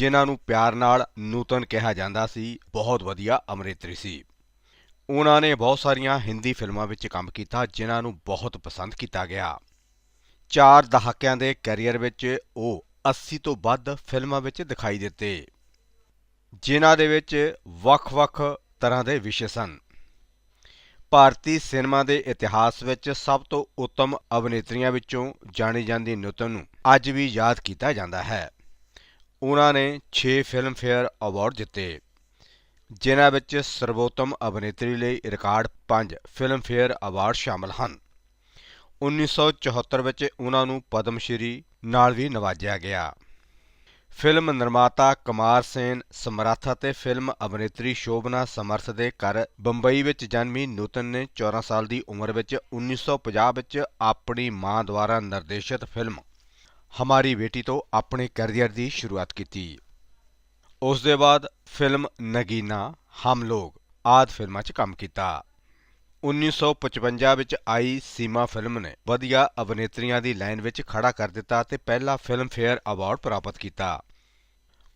ਜਿਨ੍ਹਾਂ ਨੂੰ ਪਿਆਰ ਨਾਲ ਨੂਤਨ ਕਿਹਾ ਜਾਂਦਾ ਸੀ, ਬਹੁਤ ਵਧੀਆ ਅਮ੍ਰਿਤਰੀ ਸੀ। ਉਹਨਾਂ ਨੇ ਬਹੁਤ ਸਾਰੀਆਂ ਹਿੰਦੀ ਫਿਲਮਾਂ ਵਿੱਚ ਕੰਮ ਕੀਤਾ, ਜਿਨ੍ਹਾਂ ਨੂੰ ਬਹੁਤ ਪਸੰਦ ਕੀਤਾ ਗਿਆ। ਚਾਰ ਦਹਾਕਿਆਂ ਦੇ ਕੈਰੀਅਰ ਵਿੱਚ ਉਹ 80 ਤੋਂ ਵੱਧ ਫਿਲਮਾਂ ਵਿੱਚ ਦਿਖਾਈ ਦਿੱਤੇ, ਜਿਨ੍ਹਾਂ ਦੇ ਵਿੱਚ ਵੱਖ-ਵੱਖ ਤਰ੍ਹਾਂ ਦੇ ਵਿਸ਼ੇ ਸਨ। ਭਾਰਤੀ ਸਿਨੇਮਾ ਦੇ ਇਤਿਹਾਸ ਵਿੱਚ ਸਭ ਤੋਂ ਉੱਤਮ ਅਭਿਨੇਤਰੀਆਂ ਵਿੱਚੋਂ ਜਾਣੀ ਜਾਂਦੀ ਨੂਤਨ ਨੂੰ ਅੱਜ ਵੀ ਯਾਦ ਕੀਤਾ ਜਾਂਦਾ ਹੈ। ਉਹਨਾਂ ਨੇ 6 ਫਿਲਮਫੇਅਰ ਅਵਾਰਡ ਜਿੱਤੇ, ਜਿਨ੍ਹਾਂ ਵਿੱਚ ਸਰਵੋਤਮ ਅਭਿਨੇਤਰੀ ਲਈ ਰਿਕਾਰਡ 5 ਫਿਲਮਫੇਅਰ ਅਵਾਰਡ ਸ਼ਾਮਲ ਹਨ। 1974 ਵਿੱਚ ਉਹਨਾਂ ਨੂੰ ਪਦਮ ਸ਼੍ਰੀ ਨਾਲ ਵੀ ਨਵਾਜਿਆ ਗਿਆ। ਫਿਲਮ ਨਿਰਮਾਤਾ ਕੁਮਾਰ ਸੇਨ ਸਮਰੱਥ ਅਤੇ ਫਿਲਮ ਅਭਿਨੇਤਰੀ ਸ਼ੋਭਨਾ ਸਮਰਥ ਦੇ ਘਰ ਬੰਬਈ ਵਿੱਚ ਜਨਮੀ ਨੂਤਨ ਨੇ 14 ਸਾਲ ਦੀ ਉਮਰ ਵਿੱਚ 1950 ਵਿੱਚ ਆਪਣੀ ਮਾਂ ਦੁਆਰਾ ਨਿਰਦੇਸ਼ਿਤ ਫਿਲਮ ਹਮਾਰੀ ਬੇਟੀ ਤੋਂ ਆਪਣੇ ਕੈਰੀਅਰ ਦੀ ਸ਼ੁਰੂਆਤ ਕੀਤੀ ਉਸ ਦੇ ਬਾਅਦ ਫਿਲਮ ਨਗੀਨਾ ਹਮ ਲੋਗ ਆਦਿ ਫਿਲਮਾਂ 'ਚ ਕੰਮ ਕੀਤਾ 1955 ਵਿੱਚ ਆਈ ਸੀਮਾ ਫਿਲਮ ਨੇ ਵਧੀਆ ਅਭਿਨੇਤਰੀਆਂ ਦੀ ਲਾਈਨ ਵਿੱਚ ਖੜਾ ਕਰ ਦਿੱਤਾ ਤੇ ਪਹਿਲਾ ਫਿਲਮਫੇਅਰ ਅਵਾਰਡ ਪ੍ਰਾਪਤ ਕੀਤਾ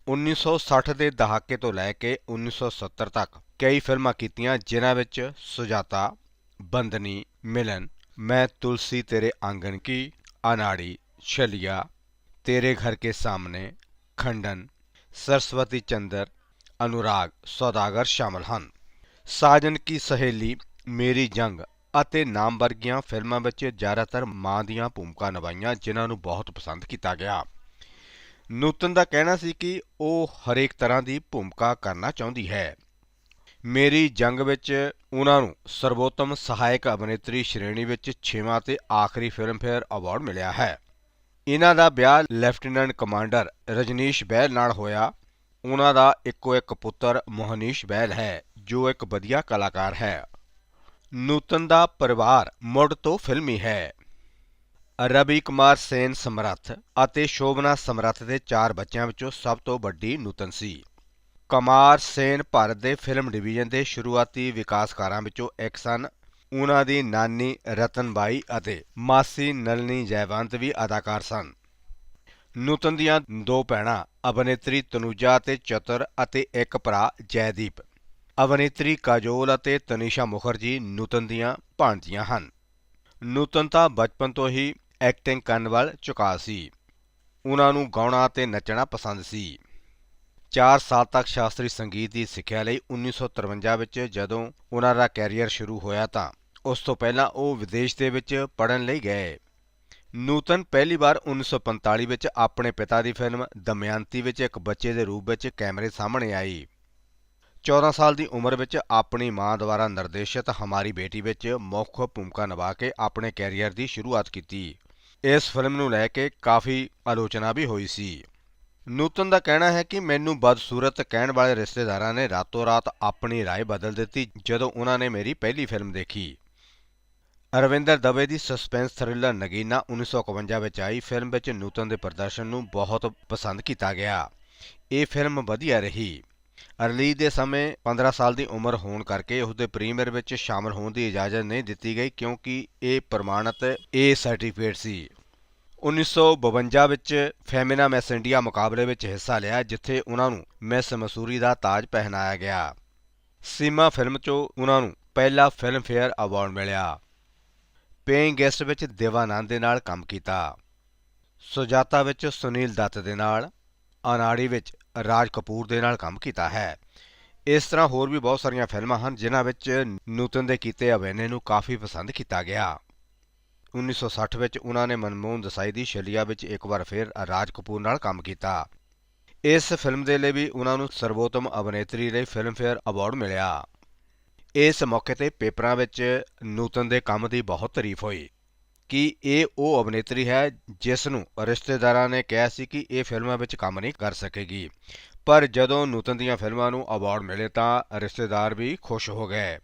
1960 ਦੇ ਦਹਾਕੇ ਤੋਂ ਲੈ ਕੇ 1970 ਤੱਕ ਕਈ ਫਿਲਮਾਂ ਕੀਤੀਆਂ ਜਿਨ੍ਹਾਂ ਵਿੱਚ ਸੁਜਾਤਾ ਬੰਦਨੀ ਮਿਲਨ ਮੈਂ ਤੁਲਸੀ ਤੇਰੇ ਆਂਗਣ ਕੀ ਅਨਾੜੀ ਛਲਿਆ, ਤੇਰੇ ਘਰ ਕੇ ਸਾਹਮਣੇ ਖੰਡਨ, ਸਰਸਵਤੀ ਚੰਦਰ, ਅਨੁਰਾਗ, ਸੌਦਾਗਰ ਸ਼ਾਮਲ ਹਨ। ਸਾਜਨ ਕੀ ਸਹੇਲੀ ਮੇਰੀ ਜੰਗ ਅਤੇ ਨਾਮ ਵਰਗੀਆਂ ਫਿਲਮਾਂ ਵਿੱਚ ਜ਼ਿਆਦਾਤਰ ਮਾਂ ਦੀਆਂ ਭੂਮਿਕਾ ਨਿਭਾਈਆਂ, ਜਿਨ੍ਹਾਂ ਨੂੰ ਬਹੁਤ ਪਸੰਦ ਕੀਤਾ ਗਿਆ। ਨੂਤਨ ਦਾ ਕਹਿਣਾ ਸੀ ਕਿ ਉਹ ਹਰੇਕ ਤਰ੍ਹਾਂ ਦੀ ਭੂਮਿਕਾ ਕਰਨਾ ਚਾਹੁੰਦੀ ਹੈ। ਮੇਰੀ ਜੰਗ ਵਿੱਚ ਉਹਨਾਂ ਨੂੰ ਸਰਵੋਤਮ ਸਹਾਇਕ ਅਭਿਨੇਤਰੀ ਸ਼੍ਰੇਣੀ ਵਿੱਚ 6ਵਾਂ ਤੇ ਆਖਰੀ ਫਿਲਮਫੇਅਰ ਅਵਾਰਡ ਮਿਲਿਆ ਹੈ। ਇਹਨਾਂ ਦਾ ਵਿਆਹ ਲੈਫਟੀਨੈਂਟ ਕਮਾਂਡਰ ਰਜਨੀਸ਼ ਬਹਿਲ ਨਾਲ ਹੋਇਆ। ਉਹਨਾਂ ਦਾ ਇੱਕੋ ਇੱਕ ਪੁੱਤਰ ਮੋਹਨੀਸ਼ ਬਹਿਲ ਹੈ, ਜੋ ਇੱਕ ਵਧੀਆ ਕਲਾਕਾਰ ਹੈ। ਨੂਤਨ ਦਾ ਪਰਿਵਾਰ ਮੁੱਢ ਤੋਂ ਫਿਲਮੀ ਹੈ। ਰਵੀ ਕੁਮਾਰ ਸੇਨ ਸਮਰੱਥ ਅਤੇ ਸ਼ੋਭਨਾ ਸਮਰੱਥ ਦੇ ਚਾਰ ਬੱਚਿਆਂ ਵਿੱਚੋਂ ਸਭ ਤੋਂ ਵੱਡੀ ਨੂਤਨ ਸੀ। ਕੁਮਾਰ ਸੇਨ ਭਾਰਤ ਦੇ ਫਿਲਮ ਡਿਵੀਜ਼ਨ ਦੇ ਸ਼ੁਰੂਆਤੀ ਵਿਕਾਸਕਾਰਾਂ ਵਿੱਚੋਂ ਇੱਕ ਸਨ। ਉਹਨਾਂ ਦੀ ਨਾਨੀ ਰਤਨਬਾਈ ਅਤੇ ਮਾਸੀ ਨਲਨੀ ਜੈਵੰਤ ਵੀ ਅਦਾਕਾਰ ਸਨ। ਨੂਤਨ ਦੀਆਂ ਦੋ ਭੈਣਾਂ, ਅਭਿਨੇਤਰੀ ਤਨੂਜਾ ਅਤੇ ਚਤਰ ਅਤੇ ਇੱਕ ਭਰਾ, ਜੈਦੀਪ। ਅਭਿਨੇਤਰੀ ਕਾਜੋਲ ਅਤੇ ਤਨੀਸ਼ਾ ਮੁਖਰਜੀ ਨੂਤਨ ਦੀਆਂ ਭਾਣਜੀਆਂ ਹਨ। ਨੂਤਨ ਤਾਂ ਬਚਪਨ ਤੋਂ ਹੀ ਐਕਟਿੰਗ ਕਰਨ ਵੱਲ ਝੁਕਾਅ ਸੀ। ਉਹਨਾਂ ਨੂੰ ਗਾਉਣਾ ਅਤੇ ਨੱਚਣਾ ਪਸੰਦ ਸੀ। 4 ਸਾਲ ਤੱਕ ਸ਼ਾਸਤਰੀ ਸੰਗੀਤ ਦੀ ਸਿੱਖਿਆ ਲਈ 1953 ਵਿੱਚ ਜਦੋਂ ਉਹਨਾਂ ਦਾ ਕੈਰੀਅਰ ਸ਼ੁਰੂ ਹੋਇਆ ਤਾਂ ਉਸ ਤੋਂ ਪਹਿਲਾਂ ਉਹ ਵਿਦੇਸ਼ ਦੇ ਵਿੱਚ ਪੜ੍ਹਨ ਲਈ ਗਏ ਨੂਤਨ ਪਹਿਲੀ ਵਾਰ 1945 ਵਿੱਚ ਆਪਣੇ ਪਿਤਾ ਦੀ ਫਿਲਮ ਦਮਯੰਤੀ ਵਿੱਚ ਇੱਕ ਬੱਚੇ ਦੇ ਰੂਪ ਵਿੱਚ ਕੈਮਰੇ ਸਾਹਮਣੇ ਆਈ 14 ਸਾਲ ਦੀ ਉਮਰ ਵਿੱਚ ਆਪਣੀ ਮਾਂ ਦੁਆਰਾ ਨਿਰਦੇਸ਼ਿਤ ਹਮਾਰੀ ਬੇਟੀ ਵਿੱਚ ਮੁੱਖ ਭੂਮਿਕਾ ਨਿਭਾ ਕੇ ਆਪਣੇ ਕੈਰੀਅਰ ਦੀ ਸ਼ੁਰੂਆਤ ਕੀਤੀ ਇਸ ਫਿਲਮ ਨੂੰ ਲੈ ਕੇ ਕਾਫੀ ਆਲੋਚਨਾ ਵੀ ਹੋਈ ਸੀ ਨੂਤਨ ਦਾ ਕਹਿਣਾ ਹੈ ਕਿ ਮੈਨੂੰ ਬਦਸੂਰਤ ਕਹਿਣ ਵਾਲੇ ਰਿਸ਼ਤੇਦਾਰਾਂ ਨੇ ਰਾਤੋਂ ਰਾਤ ਆਪਣੀ رائے ਬਦਲ ਦਿੱਤੀ ਜਦੋਂ ਉਹਨਾਂ ਨੇ ਮੇਰੀ ਪਹਿਲੀ ਫਿਲਮ ਦੇਖੀ ਅਰਵਿੰਦਰ ਦਵੇ ਦੀ ਸਸਪੈਂਸ ਥ੍ਰਿਲਰ ਨਗੀਨਾ 1951 ਵਿੱਚ ਆਈ ਫਿਲਮ ਵਿੱਚ ਨੂਤਨ ਦੇ ਪ੍ਰਦਰਸ਼ਨ ਨੂੰ ਬਹੁਤ ਪਸੰਦ ਕੀਤਾ ਗਿਆ। ਇਹ ਫਿਲਮ ਵਧੀਆ ਰਹੀ। ਰਿਲੀਜ਼ ਦੇ ਸਮੇਂ 15 ਸਾਲ ਦੀ ਉਮਰ ਹੋਣ ਕਰਕੇ ਉਸ ਦੇ ਪ੍ਰੀਮੀਅਰ ਵਿੱਚ ਸ਼ਾਮਲ ਹੋਣ ਦੀ ਇਜਾਜ਼ਤ ਨਹੀਂ ਦਿੱਤੀ ਗਈ ਕਿਉਂਕਿ ਇਹ ਪ੍ਰਮਾਣਿਤ ਏ ਸਰਟੀਫਿਕੇਟ ਸੀ। 1952 ਵਿੱਚ ਫੈਮਿਨਾ ਮੈਸ ਇੰਡੀਆ ਮੁਕਾਬਲੇ ਵਿੱਚ ਹਿੱਸਾ ਲਿਆ, ਜਿੱਥੇ ਉਹਨਾਂ ਨੂੰ ਮਿਸ ਮਸੂਰੀ ਦਾ ਤਾਜ ਪਹਿਨਾਇਆ ਗਿਆ। ਸੀਮਾ ਫਿਲਮ 'ਚੋਂ ਉਹਨਾਂ ਨੂੰ ਪਹਿਲਾ ਫਿਲਮਫੇਅਰ ਅਵਾਰਡ ਮਿਲਿਆ। ਪੇਇੰਗ ਗੈਸਟ ਵਿੱਚ ਦੇਵਾਨੰਦ ਦੇ ਨਾਲ ਕੰਮ ਕੀਤਾ। ਸੁਜਾਤਾ ਵਿੱਚ ਸੁਨੀਲ ਦੱਤ ਦੇ ਨਾਲ, ਅਨਾੜੀ ਵਿੱਚ ਰਾਜ ਕਪੂਰ ਦੇ ਨਾਲ ਕੰਮ ਕੀਤਾ ਹੈ। ਇਸ ਤਰ੍ਹਾਂ ਹੋਰ ਵੀ ਬਹੁਤ ਸਾਰੀਆਂ ਫਿਲਮਾਂ ਹਨ, ਜਿਨ੍ਹਾਂ ਵਿੱਚ ਨੂਤਨ ਦੇ ਕੀਤੇ ਅਭਿਨੈ ਨੂੰ ਕਾਫੀ ਪਸੰਦ ਕੀਤਾ ਗਿਆ। 1960 ਵਿੱਚ ਉਹਨਾਂ ਨੇ ਮਨਮੋਹਨ ਦਸਾਈ ਦੀ ਸ਼ਲਿਆ ਵਿੱਚ ਇੱਕ ਵਾਰ ਫਿਰ ਰਾਜ ਕਪੂਰ ਨਾਲ ਕੰਮ ਕੀਤਾ। ਇਸ ਫਿਲਮ ਦੇ ਲਈ ਵੀ ਉਹਨਾਂ ਨੂੰ ਸਰਵੋਤਮ ਅਭਿਨੇਤਰੀ ਲਈ ਫਿਲਮਫੇਅਰ ਅਵਾਰਡ ਮਿਲਿਆ। ਇਸ ਮੌਕੇ ਤੇ ਪੇਪਰਾਂ ਵਿੱਚ ਨੂਤਨ ਦੇ ਕੰਮ ਦੀ ਬਹੁਤ ਤਾਰੀਫ ਹੋਈ। ਕਿ ਇਹ ਉਹ ਅਭਿਨੇਤਰੀ ਹੈ ਜਿਸ ਨੂੰ ਰਿਸ਼ਤੇਦਾਰਾਂ ਨੇ ਕਿਹਾ ਸੀ ਕਿ ਇਹ ਫਿਲਮਾਂ ਵਿੱਚ ਕੰਮ ਨਹੀਂ ਕਰ ਸਕੇਗੀ। ਪਰ ਜਦੋਂ ਨੂਤਨ ਦੀਆਂ ਫਿਲਮਾਂ ਨੂੰ ਅਵਾਰਡ ਮਿਲੇ ਤਾਂ ਰਿਸ਼ਤੇਦਾਰ ਵੀ ਖੁਸ਼ ਹੋ ਗਏ।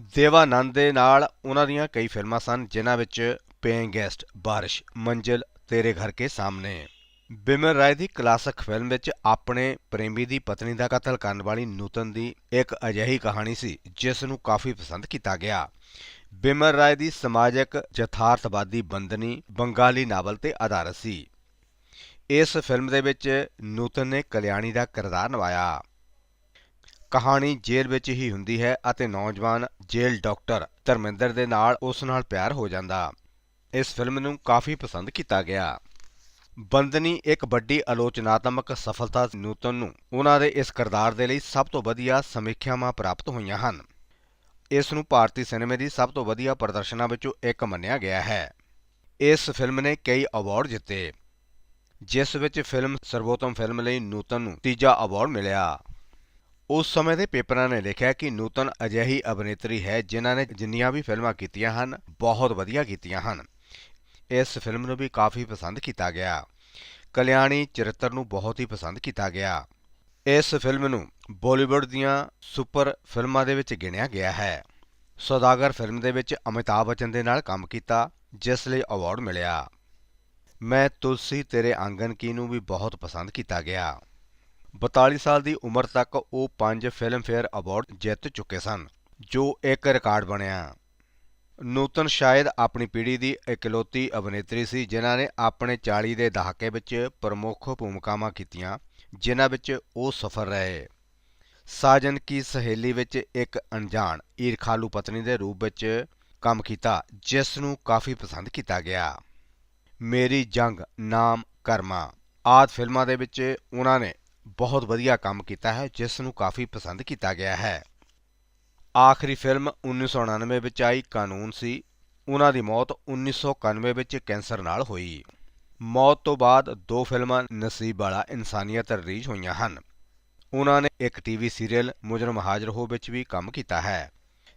ਦੇਵਾਨੰਦ ਦੇ ਨਾਲ ਉਹਨਾਂ ਦੀਆਂ ਕਈ ਫਿਲਮਾਂ ਸਨ, ਜਿਨ੍ਹਾਂ ਵਿੱਚ ਪੇਇੰਗ ਗੈਸਟ ਬਾਰਿਸ਼, ਮੰਜ਼ਿਲ, ਤੇਰੇ ਘਰ ਕੇ ਸਾਹਮਣੇ। ਬਿਮਰ ਰਾਏ ਦੀ ਕਲਾਸਿਕ ਫਿਲਮ ਵਿੱਚ ਆਪਣੇ ਪ੍ਰੇਮੀ ਦੀ ਪਤਨੀ ਦਾ ਕਤਲ ਕਰਨ ਵਾਲੀ ਨੂਤਨ ਦੀ ਇੱਕ ਅਜਿਹੀ ਕਹਾਣੀ ਸੀ, ਜਿਸ ਨੂੰ ਕਾਫੀ ਪਸੰਦ ਕੀਤਾ ਗਿਆ। ਬਿਮਰ ਰਾਏ ਦੀ ਸਮਾਜਿਕ ਯਥਾਰਥਵਾਦੀ ਬੰਦਨੀ ਬੰਗਾਲੀ ਨਾਵਲ ਤੇ ਆਧਾਰਿਤ ਸੀ। ਇਸ ਫਿਲਮ ਦੇ ਵਿੱਚ ਨੂਤਨ ਨੇ ਕਲਿਆਣੀ ਦਾ ਕਿਰਦਾਰ ਨਿਭਾਇਆ। ਕਹਾਣੀ ਜੇਲ੍ਹ ਵਿੱਚ ਹੀ ਹੁੰਦੀ ਹੈ ਅਤੇ ਨੌਜਵਾਨ ਜੇਲ੍ਹ ਡਾਕਟਰ ਧਰਮਿੰਦਰ ਦੇ ਨਾਲ ਉਸ ਨਾਲ ਪਿਆਰ ਹੋ ਜਾਂਦਾ। ਇਸ ਫਿਲਮ ਨੂੰ ਕਾਫੀ ਪਸੰਦ ਕੀਤਾ ਗਿਆ। ਬੰਦਨੀ ਇੱਕ ਵੱਡੀ ਆਲੋਚਨਾਤਮਕ ਸਫਲਤਾ ਨੂਤਨ ਨੂੰ ਉਹਨਾਂ ਦੇ ਇਸ ਕਿਰਦਾਰ ਦੇ ਲਈ ਸਭ ਤੋਂ ਵਧੀਆ ਸਮੀਖਿਆਵਾਂ ਪ੍ਰਾਪਤ ਹੋਈਆਂ ਹਨ। ਇਸ ਨੂੰ ਭਾਰਤੀ ਸਿਨੇਮੇ ਦੀ ਸਭ ਤੋਂ ਵਧੀਆ ਪ੍ਰਦਰਸ਼ਨਾਂ ਵਿੱਚੋਂ ਇੱਕ ਮੰਨਿਆ ਗਿਆ ਹੈ। ਇਸ ਫਿਲਮ ਨੇ ਕਈ ਅਵਾਰਡ ਜਿੱਤੇ, ਜਿਸ ਵਿੱਚ ਫਿਲਮ ਸਰਵੋਤਮ ਫਿਲਮ ਲਈ ਨੂਤਨ ਨੂੰ ਤੀਜਾ ਅਵਾਰਡ ਮਿਲਿਆ। ਉਸ ਸਮੇਂ ਦੇ ਪੇਪਰਾਂ ਨੇ ਲਿਖਿਆ ਕਿ ਨੂਤਨ ਅਜਿਹੀ ਅਭਿਨੇਤਰੀ ਹੈ ਜਿਨ੍ਹਾਂ ਨੇ ਜਿੰਨੀਆਂ ਵੀ ਫਿਲਮਾਂ ਕੀਤੀਆਂ ਹਨ, ਬਹੁਤ ਵਧੀਆ ਕੀਤੀਆਂ ਹਨ। ਇਸ ਫਿਲਮ ਨੂੰ ਵੀ ਕਾਫੀ ਪਸੰਦ ਕੀਤਾ ਗਿਆ। ਕਲਿਆਣੀ ਚਰਿੱਤਰ ਨੂੰ ਬਹੁਤ ਹੀ ਪਸੰਦ ਕੀਤਾ ਗਿਆ। ਇਸ ਫਿਲਮ ਨੂੰ ਬਾਲੀਵੁੱਡ ਦੀਆਂ ਸੁਪਰ ਫਿਲਮਾਂ ਦੇ ਵਿੱਚ ਗਿਣਿਆ ਗਿਆ ਹੈ। ਸੌਦਾਗਰ ਫਿਲਮ ਦੇ ਵਿੱਚ ਅਮਿਤਾਭ ਬੱਚਨ ਦੇ ਨਾਲ ਕੰਮ ਕੀਤਾ, ਜਿਸ ਲਈ ਅਵਾਰਡ ਮਿਲਿਆ। ਮੈਂ ਤੁਲਸੀ ਤੇਰੇ ਆਂਗਨ ਕੀ ਨੂੰ ਵੀ ਬਹੁਤ ਪਸੰਦ ਕੀਤਾ ਗਿਆ। 42 ਸਾਲ ਦੀ ਉਮਰ ਤੱਕ ਉਹ 5 ਫਿਲਮਫੇਅਰ ਅਵਾਰਡ ਜਿੱਤ ਚੁੱਕੇ ਸਨ, ਜੋ ਇੱਕ ਰਿਕਾਰਡ ਬਣਿਆ। ਨੂਤਨ ਸ਼ਾਇਦ ਆਪਣੀ ਪੀੜ੍ਹੀ ਦੀ ਇਕਲੌਤੀ ਅਭਿਨੇਤਰੀ ਸੀ, ਜਿਨ੍ਹਾਂ ਨੇ ਆਪਣੇ 40 ਦੇ ਦਹਾਕੇ ਵਿੱਚ ਪ੍ਰਮੁੱਖ ਭੂਮਿਕਾਵਾਂ ਕੀਤੀਆਂ, ਜਿਨ੍ਹਾਂ ਵਿੱਚ ਉਹ ਸਫਲ ਰਹੇ। ਸਾਜਨ ਕੀ ਸਹੇਲੀ ਵਿੱਚ ਇੱਕ ਅਣਜਾਣ ਈਰਖਾਲੂ ਪਤਨੀ ਦੇ ਰੂਪ ਵਿੱਚ ਕੰਮ ਕੀਤਾ, ਜਿਸ ਨੂੰ ਕਾਫੀ ਪਸੰਦ ਕੀਤਾ ਗਿਆ। ਮੇਰੀ ਜੰਗ, ਨਾਮ, ਕਰਮਾ ਆਦ ਫਿਲਮਾਂ ਦੇ ਵਿੱਚ ਉਹਨਾਂ ਨੇ ਬਹੁਤ ਵਧੀਆ ਕੰਮ ਕੀਤਾ ਹੈ, ਜਿਸ ਨੂੰ ਕਾਫੀ ਪਸੰਦ ਕੀਤਾ ਗਿਆ ਹੈ। ਆਖਰੀ ਫਿਲਮ 1999 ਵਿੱਚ ਆਈ ਕਾਨੂੰਨ ਸੀ। ਉਹਨਾਂ ਦੀ ਮੌਤ 1991 ਵਿੱਚ ਕੈਂਸਰ ਨਾਲ ਹੋਈ। ਮੌਤ ਤੋਂ ਬਾਅਦ ਦੋ ਫਿਲਮਾਂ ਨਸੀਬ ਵਾਲਾ ਇਨਸਾਨੀਅਤ ਰਿਲੀਜ਼ ਹੋਈਆਂ ਹਨ। ਉਹਨਾਂ ਨੇ ਇੱਕ ਟੀਵੀ ਸੀਰੀਅਲ ਮੁਜਰਮ ਹਾਜ਼ਰ ਹੋ ਵਿੱਚ ਵੀ ਕੰਮ ਕੀਤਾ ਹੈ,